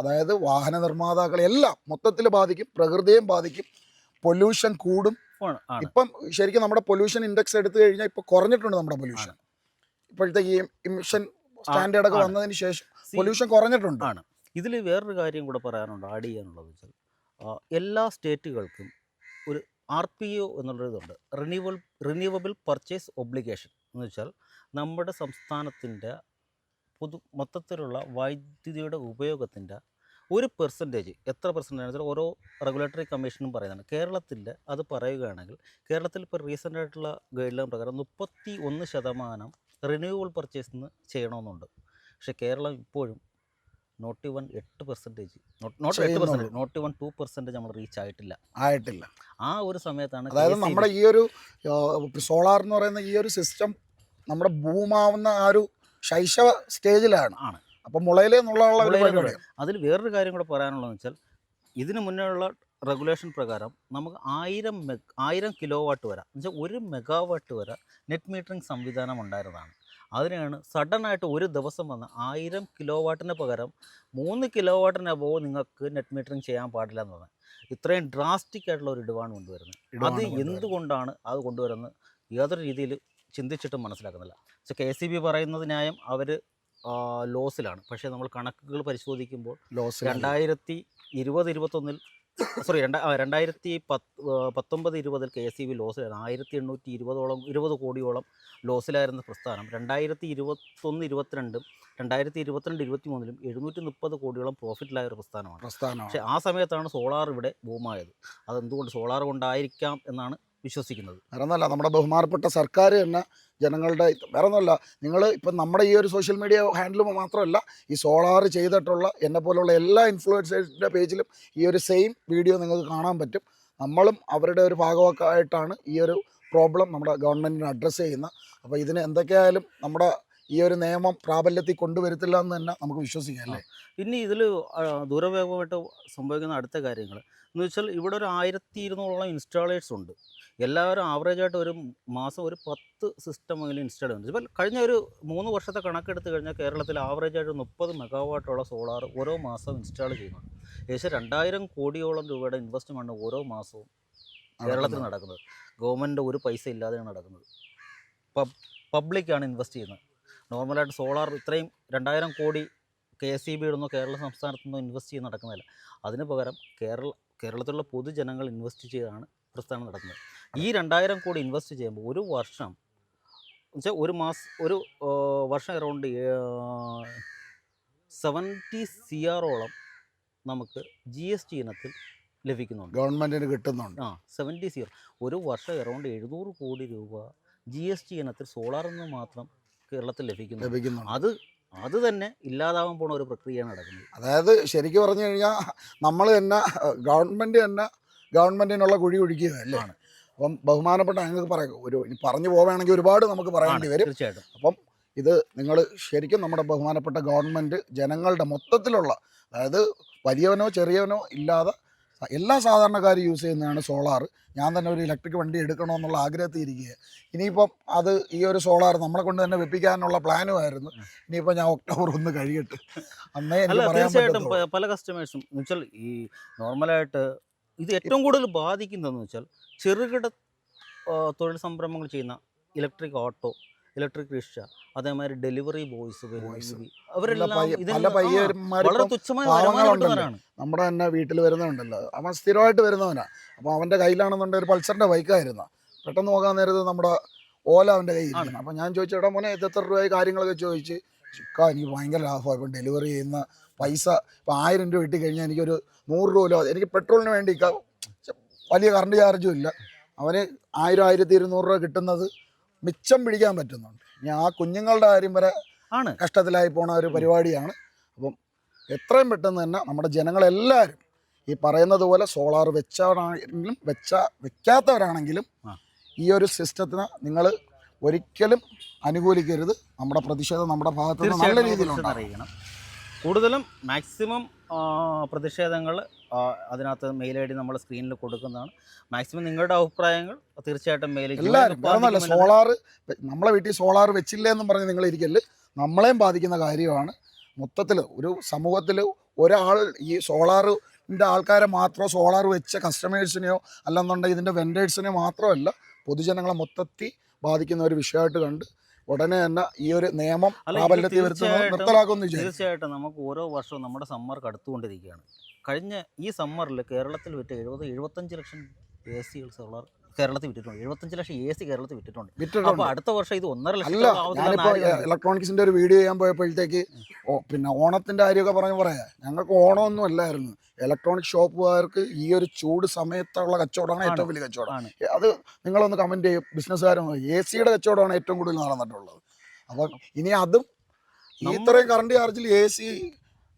അതായത് വാഹന നിർമ്മാതാക്കളെ എല്ലാം മൊത്തത്തിൽ ബാധിക്കും പ്രകൃതിയെയും ബാധിക്കും പൊല്യൂഷൻ കൂടും. ഇപ്പം ശരിക്കും നമ്മുടെ പൊല്യൂഷൻ ഇൻഡെക്സ് എടുത്തു കഴിഞ്ഞാൽ ഇപ്പൊ കുറഞ്ഞിട്ടുണ്ട് നമ്മുടെ പൊല്യൂഷൻ ഇപ്പോഴത്തെ ഈ ഇമിഷൻ സ്റ്റാൻഡേർഡ് ഒക്കെ വന്നതിന് ശേഷം പൊല്യൂഷൻ കുറഞ്ഞിട്ടുണ്ട്. ഇതിൽ വേറൊരു കാര്യം കൂടെ പറയാനുണ്ട് ആഡ് ചെയ്യാനുള്ളത് വെച്ചാൽ എല്ലാ സ്റ്റേറ്റുകൾക്കും ഒരു ആർ പി ഒ എന്നുള്ളൊരിതുണ്ട്. റിന്യൂവൽ റിന്യൂവബിൾ പർച്ചേസ് ഒബ്ലിഗേഷൻ എന്ന് വെച്ചാൽ നമ്മുടെ സംസ്ഥാനത്തിന്റെ പൊതു മൊത്തത്തിലുള്ള വൈദ്യുതിയുടെ ഉപയോഗത്തിന്റെ ഒരു പെർസെന്റേജ് എത്ര പെർസെന്റേജ് ഓരോ റെഗുലേറ്ററി കമ്മീഷനും പറയുന്നതാണ്. കേരളത്തിന്റെ അത് പറയുകയാണെങ്കിൽ കേരളത്തിൽ ഇപ്പോൾ റീസെന്റ് ആയിട്ടുള്ള ഗൈഡ് ലൈൻ പ്രകാരം മുപ്പത്തി ഒന്ന് ശതമാനം റിന്യൂവൽ പർച്ചേസ് ചെയ്യണമെന്നുണ്ട്. പക്ഷേ കേരളം ഇപ്പോഴും നോട്ട് വൺ എട്ട് പെർസെന്റേജ് നോട്ട് എട്ട്. നോട്ട് വൺ ടു പെർസെന്റേജ് നമ്മൾ റീച്ച് ആയിട്ടില്ല. ആയിട്ടില്ല. ആ ഒരു സമയത്താണ് അതായത് നമ്മുടെ ഈ ഒരു സോളാർ എന്ന് പറയുന്ന ഈ ഒരു സിസ്റ്റം നമ്മുടെ ഭൂമാവുന്ന ആ ഒരു ശൈശവ സ്റ്റേജിലാണ് ആണ്. അപ്പം മുളയിലേ എന്നുള്ള അതിൽ വേറൊരു കാര്യം കൂടെ പറയാനുള്ളതെന്ന് വെച്ചാൽ ഇതിനു മുന്നേയുള്ള റെഗുലേഷൻ പ്രകാരം നമുക്ക് ആയിരം മെ ആയിരം കിലോ വാട്ട് വരെ എന്നുവെച്ചാൽ ഒരു മെഗാവാട്ട് വരെ നെറ്റ് മീറ്ററിംഗ് സംവിധാനം ഉണ്ടായിരുന്നതാണ്. അതിനാണ് സഡൻ ആയിട്ട് ഒരു ദിവസം വന്ന് ആയിരം കിലോ വാട്ടിന് പകരം മൂന്ന് കിലോ വാട്ടിന് അബോ നിങ്ങൾക്ക് നെറ്റ് മീറ്ററിങ് ചെയ്യാൻ പാടില്ല എന്ന് പറഞ്ഞാൽ ഇത്രയും ഡ്രാസ്റ്റിക് ആയിട്ടുള്ള ഒരു ഇടിവാണ് കൊണ്ടുവരുന്നത്. അത് എന്തുകൊണ്ടാണ് അത് കൊണ്ടുവരുന്നത്? യാതൊരു രീതിയിൽ ചിന്തിച്ചിട്ടും മനസ്സിലാക്കുന്നില്ല. പക്ഷേ കെ സി ബി പറയുന്നത് ന്യായം അവർ ലോസിലാണ് പക്ഷേ നമ്മൾ കണക്കുകൾ പരിശോധിക്കുമ്പോൾ ലോസ് രണ്ടായിരത്തി ഇരുപത് ഇരുപത്തൊന്നിൽ സോറി രണ്ട രണ്ടായിരത്തി പത്ത് പത്തൊമ്പത് ഇരുപതിൽ കെ എസ് ഇ ബി ലോസിലായിരുന്നു. ആയിരത്തി എണ്ണൂറ്റി ഇരുപതോളം ഇരുപത് കോടിയോളം ലോസിലായിരുന്ന പ്രസ്ഥാനം. രണ്ടായിരത്തി ഇരുപത്തൊന്ന് ഇരുപത്തിരണ്ടും രണ്ടായിരത്തി ഇരുപത്തിരണ്ട് ഇരുപത്തി മൂന്നിലും എഴുന്നൂറ്റി മുപ്പത് കോടിയോളം പ്രോഫിറ്റിലായ ഒരു പ്രസ്ഥാനമാണ്. പ്രസ്ഥാനമാണ്. പക്ഷേ ആ സമയത്താണ് സോളാർ ഇവിടെ ബൂമായത്. അതെന്തുകൊണ്ട് സോളാർ കൊണ്ടായിരിക്കാം എന്നാണ് വിശ്വസിക്കുന്നത്. വേറെ ഒന്നല്ല നമ്മുടെ ബഹുമാനപ്പെട്ട സർക്കാർ തന്നെ ജനങ്ങളുടെ വേറെ ഒന്നുമല്ല നിങ്ങൾ ഇപ്പം നമ്മുടെ ഈ ഒരു സോഷ്യൽ മീഡിയ ഹാൻഡിൽ മാത്രമല്ല ഈ സോളാർ ചെയ്തിട്ടുള്ള എന്നെ പോലുള്ള എല്ലാ ഇൻഫ്ലുവൻസേഴ്സിന്റെ പേജിലും ഈ ഒരു സെയിം വീഡിയോ നിങ്ങൾക്ക് കാണാൻ പറ്റും. നമ്മളും അവരുടെ ഒരു ഭാഗമായിട്ടാണ് ഈ ഒരു പ്രോബ്ലം നമ്മുടെ ഗവൺമെന്റിന് അഡ്രസ്സ് ചെയ്യുന്നത് അപ്പോൾ ഇതിന് എന്തൊക്കെയായാലും നമ്മുടെ ഈ ഒരു നിയമം പ്രാബല്യത്തിൽ കൊണ്ടുവരത്തില്ല എന്ന് തന്നെ നമുക്ക് വിശ്വസിക്കാം അല്ലേ? പിന്നെ ഇതിൽ ദൂരവേഗമായിട്ട് സംഭവിക്കുന്ന അടുത്ത കാര്യങ്ങൾ എന്ന് വെച്ചാൽ ഇവിടെ ഒരു ആയിരത്തി ഇരുന്നൂറോളം ഇൻസ്റ്റാളേഴ്സ് ഉണ്ട്. എല്ലാവരും ആവറേജായിട്ട് ഒരു മാസം ഒരു പത്ത് സിസ്റ്റം എങ്കിലും ഇൻസ്റ്റാൾ ചെയ്യുന്നുണ്ട് ഇപ്പോൾ കഴിഞ്ഞ ഒരു മൂന്ന് വർഷത്തെ കണക്കെടുത്ത് കഴിഞ്ഞാൽ കേരളത്തിൽ ആവറേജായിട്ട് മുപ്പത് മെഗാവാട്ടുള്ള സോളാർ ഓരോ മാസവും ഇൻസ്റ്റാൾ ചെയ്യുന്നുണ്ട്. ഏകദേശം രണ്ടായിരം കോടിയോളം രൂപയുടെ ഇൻവെസ്റ്റ്മെന്റ് ഓരോ മാസവും കേരളത്തിൽ നടക്കുന്നത്. ഗവൺമെന്റ് ഒരു പൈസ ഇല്ലാതെയാണ് നടക്കുന്നത്. പബ് പബ്ലിക്കാണ് ഇൻവെസ്റ്റ് ചെയ്യുന്നത്. നോർമലായിട്ട് സോളാർ ഇത്രയും രണ്ടായിരം crore K S E B ഇടുന്നോ Kerala സംസ്ഥാനത്തു നിന്നോ ഇൻവെസ്റ്റ് ചെയ്ത് നടക്കുന്നില്ല അതിന് പകരം കേരള കേരളത്തിലുള്ള പൊതുജനങ്ങൾ ഇൻവെസ്റ്റ് ചെയ്താണ് പ്രസ്ഥാനം നടക്കുന്നത്. ഈ രണ്ടായിരം കോടി ഇൻവെസ്റ്റ് ചെയ്യുമ്പോൾ ഒരു വർഷം വെച്ചാൽ ഒരു മാസം ഒരു വർഷം അറൗണ്ട് സെവന്റി സി ആറോളം നമുക്ക് ജി എസ് ടി ഇനത്തിൽ ലഭിക്കുന്നുണ്ട്. ഗവൺമെന്റിന് കിട്ടുന്നുണ്ട്. ആ സെവന്റി സീറോ ഒരു വർഷം അറൗണ്ട് എഴുന്നൂറ് കോടി രൂപ ജി എസ് ടി ഇനത്തിൽ സോളാറിൽ നിന്ന് മാത്രം കേരളത്തിൽ ലഭിക്കുന്നു ലഭിക്കുന്നു അത് അത് തന്നെ ഇല്ലാതാവാൻ പോണ ഒരു പ്രക്രിയയാണ് നടക്കുന്നത്. അതായത് ശരിക്കും പറഞ്ഞു കഴിഞ്ഞാൽ നമ്മൾ തന്നെ ഗവൺമെന്റ് തന്നെ ഗവൺമെന്റിനുള്ള കുഴി ഒഴിക്കുകയല്ലേ അപ്പം ബഹുമാനപ്പെട്ട ഞങ്ങൾക്ക് പറയാം ഒരു ഇനി പറഞ്ഞു പോവുകയാണെങ്കിൽ ഒരുപാട് നമുക്ക് പറയേണ്ടി വരും. തീർച്ചയായിട്ടും. അപ്പം ഇത് നിങ്ങൾ ശരിക്കും നമ്മുടെ ബഹുമാനപ്പെട്ട ഗവൺമെന്റ് ജനങ്ങളുടെ മൊത്തത്തിലുള്ള അതായത് വലിയവനോ ചെറിയവനോ ഇല്ലാതെ എല്ലാ സാധാരണക്കാരും യൂസ് ചെയ്യുന്നതാണ് സോളാർ. ഞാൻ തന്നെ ഒരു ഇലക്ട്രിക് വണ്ടി എടുക്കണമെന്നുള്ള ആഗ്രഹത്തിൽ ഇരിക്കുക ഇനിയിപ്പം അത് ഈ ഒരു സോളാർ നമ്മളെ കൊണ്ട് തന്നെ വെപ്പിക്കാനുള്ള പ്ലാനുമായിരുന്നു ഇനിയിപ്പോൾ ഞാൻ ഒക്ടോബർ ഒന്ന് കഴിയട്ടെ. അന്നേ എനിക്ക് പറയാൻ പല കസ്റ്റമേഴ്സും എന്ന് വെച്ചാൽ ഈ നോർമലായിട്ട് ഇത് ഏറ്റവും കൂടുതൽ ബാധിക്കുന്നതെന്ന് വെച്ചാൽ ചെറുകിട തൊഴിൽ സംരംഭങ്ങൾ ചെയ്യുന്ന ഇലക്ട്രിക് ഓട്ടോ ഇലക്ട്രിക് റിക്ഷ അതേമാതിരി ഡെലിവറി ബോയ്സ്. അവരെല്ലാം വളരെ തുച്ഛമായ നമ്മുടെ തന്നെ വീട്ടിൽ വരുന്നുണ്ടല്ലോ അവൻ സ്ഥിരമായിട്ട് വരുന്നവനാ. അപ്പോൾ അവന്റെ കയ്യിലാണെന്നുണ്ടെങ്കിൽ ഒരു പൾസറിന്റെ ബൈക്കായിരുന്നു പെട്ടെന്ന് നോക്കാൻ നേരത്ത് നമ്മുടെ ഓല അവന്റെ കയ്യിൽ അപ്പം ഞാൻ ചോദിച്ചു ചോദിച്ചേട്ടാ മോനെ ഇത് എത്ര രൂപയായി? കാര്യങ്ങളൊക്കെ ചോദിച്ച് ചിക്ക എനിക്ക് ഭയങ്കര ലാഭമാണ് ഇപ്പം ഡെലിവറി ചെയ്യുന്ന പൈസ ഇപ്പം ആയിരം രൂപ കിട്ടി കഴിഞ്ഞാൽ എനിക്കൊരു നൂറ് രൂപ. എനിക്ക് പെട്രോളിന് വേണ്ടി വലിയ കറണ്ട് ചാർജും ഇല്ല. അവന് ആയിരം ആയിരത്തി ഇരുന്നൂറ് രൂപ കിട്ടുന്നത് മിച്ചം പിടിക്കാൻ പറ്റുന്നുണ്ട്. ഞാൻ ആ കുഞ്ഞുങ്ങളുടെ കാര്യം വരെ ആണ്. കഷ്ടത്തിലായി പോണ ഒരു പരിപാടിയാണ്. അപ്പം എത്രയും പെട്ടെന്ന് തന്നെ നമ്മുടെ ജനങ്ങളെല്ലാവരും ഈ പറയുന്നത് പോലെ സോളാർ വെച്ചവരാണെങ്കിലും വെച്ച വെക്കാത്തവരാണെങ്കിലും ഈ ഒരു സിസ്റ്റത്തിന് നിങ്ങൾ ഒരിക്കലും അനുകൂലിക്കരുത്. നമ്മുടെ പ്രതിഷേധം നമ്മുടെ ഭാഗത്ത് നിന്ന് നല്ല അറിയിക്കണം. കൂടുതലും മാക്സിമം പ്രതിഷേധങ്ങൾ അതിനകത്ത് മെയിൽ ഐ ഡി നമ്മൾ സ്ക്രീനിൽ കൊടുക്കുന്നതാണ്. മാക്സിമം നിങ്ങളുടെ അഭിപ്രായങ്ങൾ തീർച്ചയായിട്ടും മെയിൽ എല്ലാവരും സോളാർ നമ്മളെ വീട്ടിൽ സോളാർ വെച്ചില്ലേ എന്നും പറഞ്ഞ് നിങ്ങൾ ഇരിക്കൽ നമ്മളെയും ബാധിക്കുന്ന കാര്യമാണ്. മൊത്തത്തിൽ ഒരു സമൂഹത്തിൽ ഒരാൾ ഈ സോളാറിന്റെ ആൾക്കാരെ മാത്രം സോളാർ വെച്ച കസ്റ്റമേഴ്സിനെയോ അല്ലെന്നുണ്ടെങ്കിൽ ഇതിന്റെ വെൻഡേഴ്സിനെയോ മാത്രമല്ല പൊതുജനങ്ങളെ മൊത്തത്തിൽ ബാധിക്കുന്ന ഒരു വിഷയമായിട്ട് കണ്ട് ഉടനെ തന്നെ ഈ ഒരു നിയമം പ്രാബല്യത്തിൽ വരുത്തുന്നത് തീർച്ചയായിട്ടും- നിർത്തലാക്കുമെന്ന് വിചാരിച്ചു തീർച്ചയായിട്ടും നമുക്ക് ഓരോ വർഷവും നമ്മുടെ സമ്മർ കടുത്തുകൊണ്ടിരിക്കുകയാണ്. കഴിഞ്ഞ ഈ സമ്മറിൽ കേരളത്തിൽ വിറ്റ എഴുപത് എഴുപത്തഞ്ച് ലക്ഷം എ സികൾ സോളാർ കേരളത്തിൽ വിറ്റിട്ടുണ്ട് എഴുപത്തഞ്ച് ലക്ഷം എ സി കേരളത്തിൽ വിറ്റിട്ടുണ്ട് വിറ്റിട്ടുണ്ട് അപ്പോൾ അടുത്ത വർഷം ഇത് ഒന്നര അല്ല ലക്ഷം ആര് ഇലക്ട്രോണിക്സിന്റെ ഒരു വീഡിയോ ചെയ്യാൻ പോയപ്പോഴത്തേക്ക് ഓ പിന്നെ ഓണത്തിന്റെ കാര്യമൊക്കെ പറഞ്ഞു പറയാം. ഞങ്ങൾക്ക് ഓണമൊന്നും അല്ലായിരുന്നു. ഇലക്ട്രോണിക് ഷോപ്പുകാർക്ക് ഈ ഒരു ചൂട് സമയത്തുള്ള കച്ചവടമാണ് ഏറ്റവും വലിയ കച്ചവടം. ആണ്. ഏ, അത് നിങ്ങളൊന്ന് കമന്റ് ചെയ്യും. ബിസിനസ്സുകാരും എ സിയുടെ കച്ചവടമാണ് ഏറ്റവും കൂടുതൽ നടന്നിട്ടുള്ളത്. അപ്പം ഇനി അതും ഈ ഇത്രയും കറണ്ട് ചാർജിൽ എ സി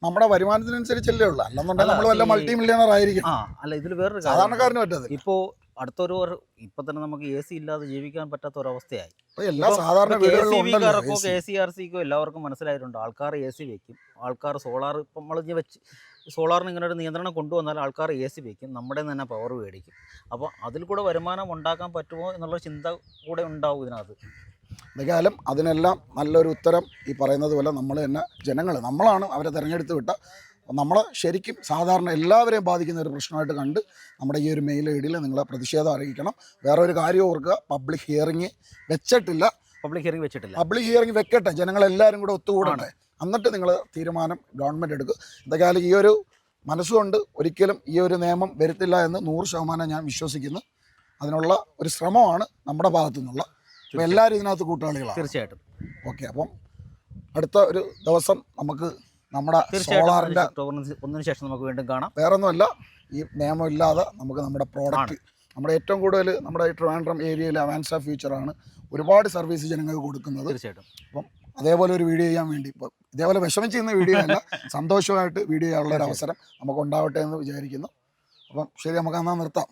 നമ്മുടെ വരുമാനത്തിനനുസരിച്ചല്ലേ ഉള്ളൂ. അല്ലെന്നുണ്ടെങ്കിൽ നമ്മൾ വല്ല മൾട്ടി മില്യണർ ആയിരിക്കും. ആ അല്ല ഇതിൽ വേറൊരു കാര്യം സാധാരണക്കാരന് പറ്റത്തില്ല. ഇപ്പോൾ അടുത്തൊരു ഇപ്പൊ തന്നെ നമുക്ക് എ സി ഇല്ലാതെ ജീവിക്കാൻ പറ്റാത്ത ഒരവസ്ഥയായി എല്ലാ സാധാരണ വീടുകളിലും. കെ സി ആർ സിക്കോ എല്ലാവർക്കും മനസ്സിലായിട്ടുണ്ട്. ആൾക്കാർ എ സി വെക്കും. ആൾക്കാർ സോളാർ ഇപ്പം നമ്മൾ വെച്ച് സോളാറിന് ഇങ്ങനെ ഒരു നിയന്ത്രണം കൊണ്ടുവന്നാൽ ആൾക്കാർ എ സി വെക്കും. നമ്മുടെ തന്നെ പവർ മേടിക്കും. അപ്പോൾ അതിൽ കൂടെ വരുമാനം ഉണ്ടാക്കാൻ പറ്റുമോ എന്നുള്ള ചിന്ത കൂടെ ഉണ്ടാവും ഇതിനകത്ത്. എന്തായാലും അതിനെല്ലാം നല്ലൊരു ഉത്തരം ഈ പറയുന്നത് പോലെ നമ്മൾ തന്നെ ജനങ്ങൾ നമ്മളാണ് അവരെ തിരഞ്ഞെടുത്ത് വിട്ട നമ്മൾ ശരിക്കും സാധാരണ എല്ലാവരെയും ബാധിക്കുന്ന ഒരു പ്രശ്നമായിട്ട് കണ്ട് നമ്മുടെ ഈ ഒരു മെയിൽ ഐ ഡിയിൽ നിങ്ങളെ പ്രതിഷേധം അറിയിക്കണം. വേറെ ഒരു കാര്യം ഓർക്കുക പബ്ലിക് ഹിയറിംഗ് വെച്ചിട്ടില്ല. പബ്ലിക് ഹിയറിംഗ് വെച്ചിട്ടില്ല. പബ്ലിക് ഹിയറിംഗ് വെക്കട്ടെ. ജനങ്ങളെല്ലാവരും കൂടെ ഒത്തുകൂടട്ടെ. എന്നിട്ട് നിങ്ങൾ തീരുമാനം ഗവൺമെന്റ് എടുക്കുക എന്തായാലും ഈ ഒരു മനസ്സുകൊണ്ട് ഒരിക്കലും ഈ ഒരു നിയമം വരുത്തില്ല എന്ന് നൂറ് ശതമാനം ഞാൻ വിശ്വസിക്കുന്നു. അതിനുള്ള ഒരു ശ്രമമാണ് നമ്മുടെ ഭാഗത്തു നിന്നുള്ള. അപ്പോൾ എല്ലാവരും ഇതിനകത്ത് കൂട്ടാളികളാണ്. തീർച്ചയായിട്ടും. ഓക്കെ അപ്പം അടുത്ത ഒരു ദിവസം നമുക്ക് നമ്മുടെ സോളാറിന്റെ സോളാറിന്റെ ഒന്നിനു ശേഷം നമുക്ക് വീണ്ടും കാണാം. വേറൊന്നുമല്ല ഈ നിയമം ഇല്ലാതെ നമുക്ക് നമ്മുടെ പ്രോഡക്റ്റ് നമ്മുടെ ഏറ്റവും കൂടുതൽ നമ്മുടെ ഈ ട്രിവാൻഡ്രം ഏരിയയിൽ അവാൻസ ഫ്യൂച്ചറാണ് ഒരുപാട് സർവീസ് ജനങ്ങൾക്ക് കൊടുക്കുന്നത്. തീർച്ചയായിട്ടും. അപ്പം അതേപോലെ ഒരു വീഡിയോ ചെയ്യാൻ വേണ്ടി ഇപ്പം ഇതേപോലെ വിഷമിച്ച് ചെയ്യുന്ന വീഡിയോ അല്ല [laughs] സന്തോഷമായിട്ട് വീഡിയോ ചെയ്യാനുള്ള ഒരു അവസരം നമുക്ക് ഉണ്ടാവട്ടെ എന്ന് വിചാരിക്കുന്നു. അപ്പം ശരി നമുക്ക് എന്നാൽ നിർത്താം.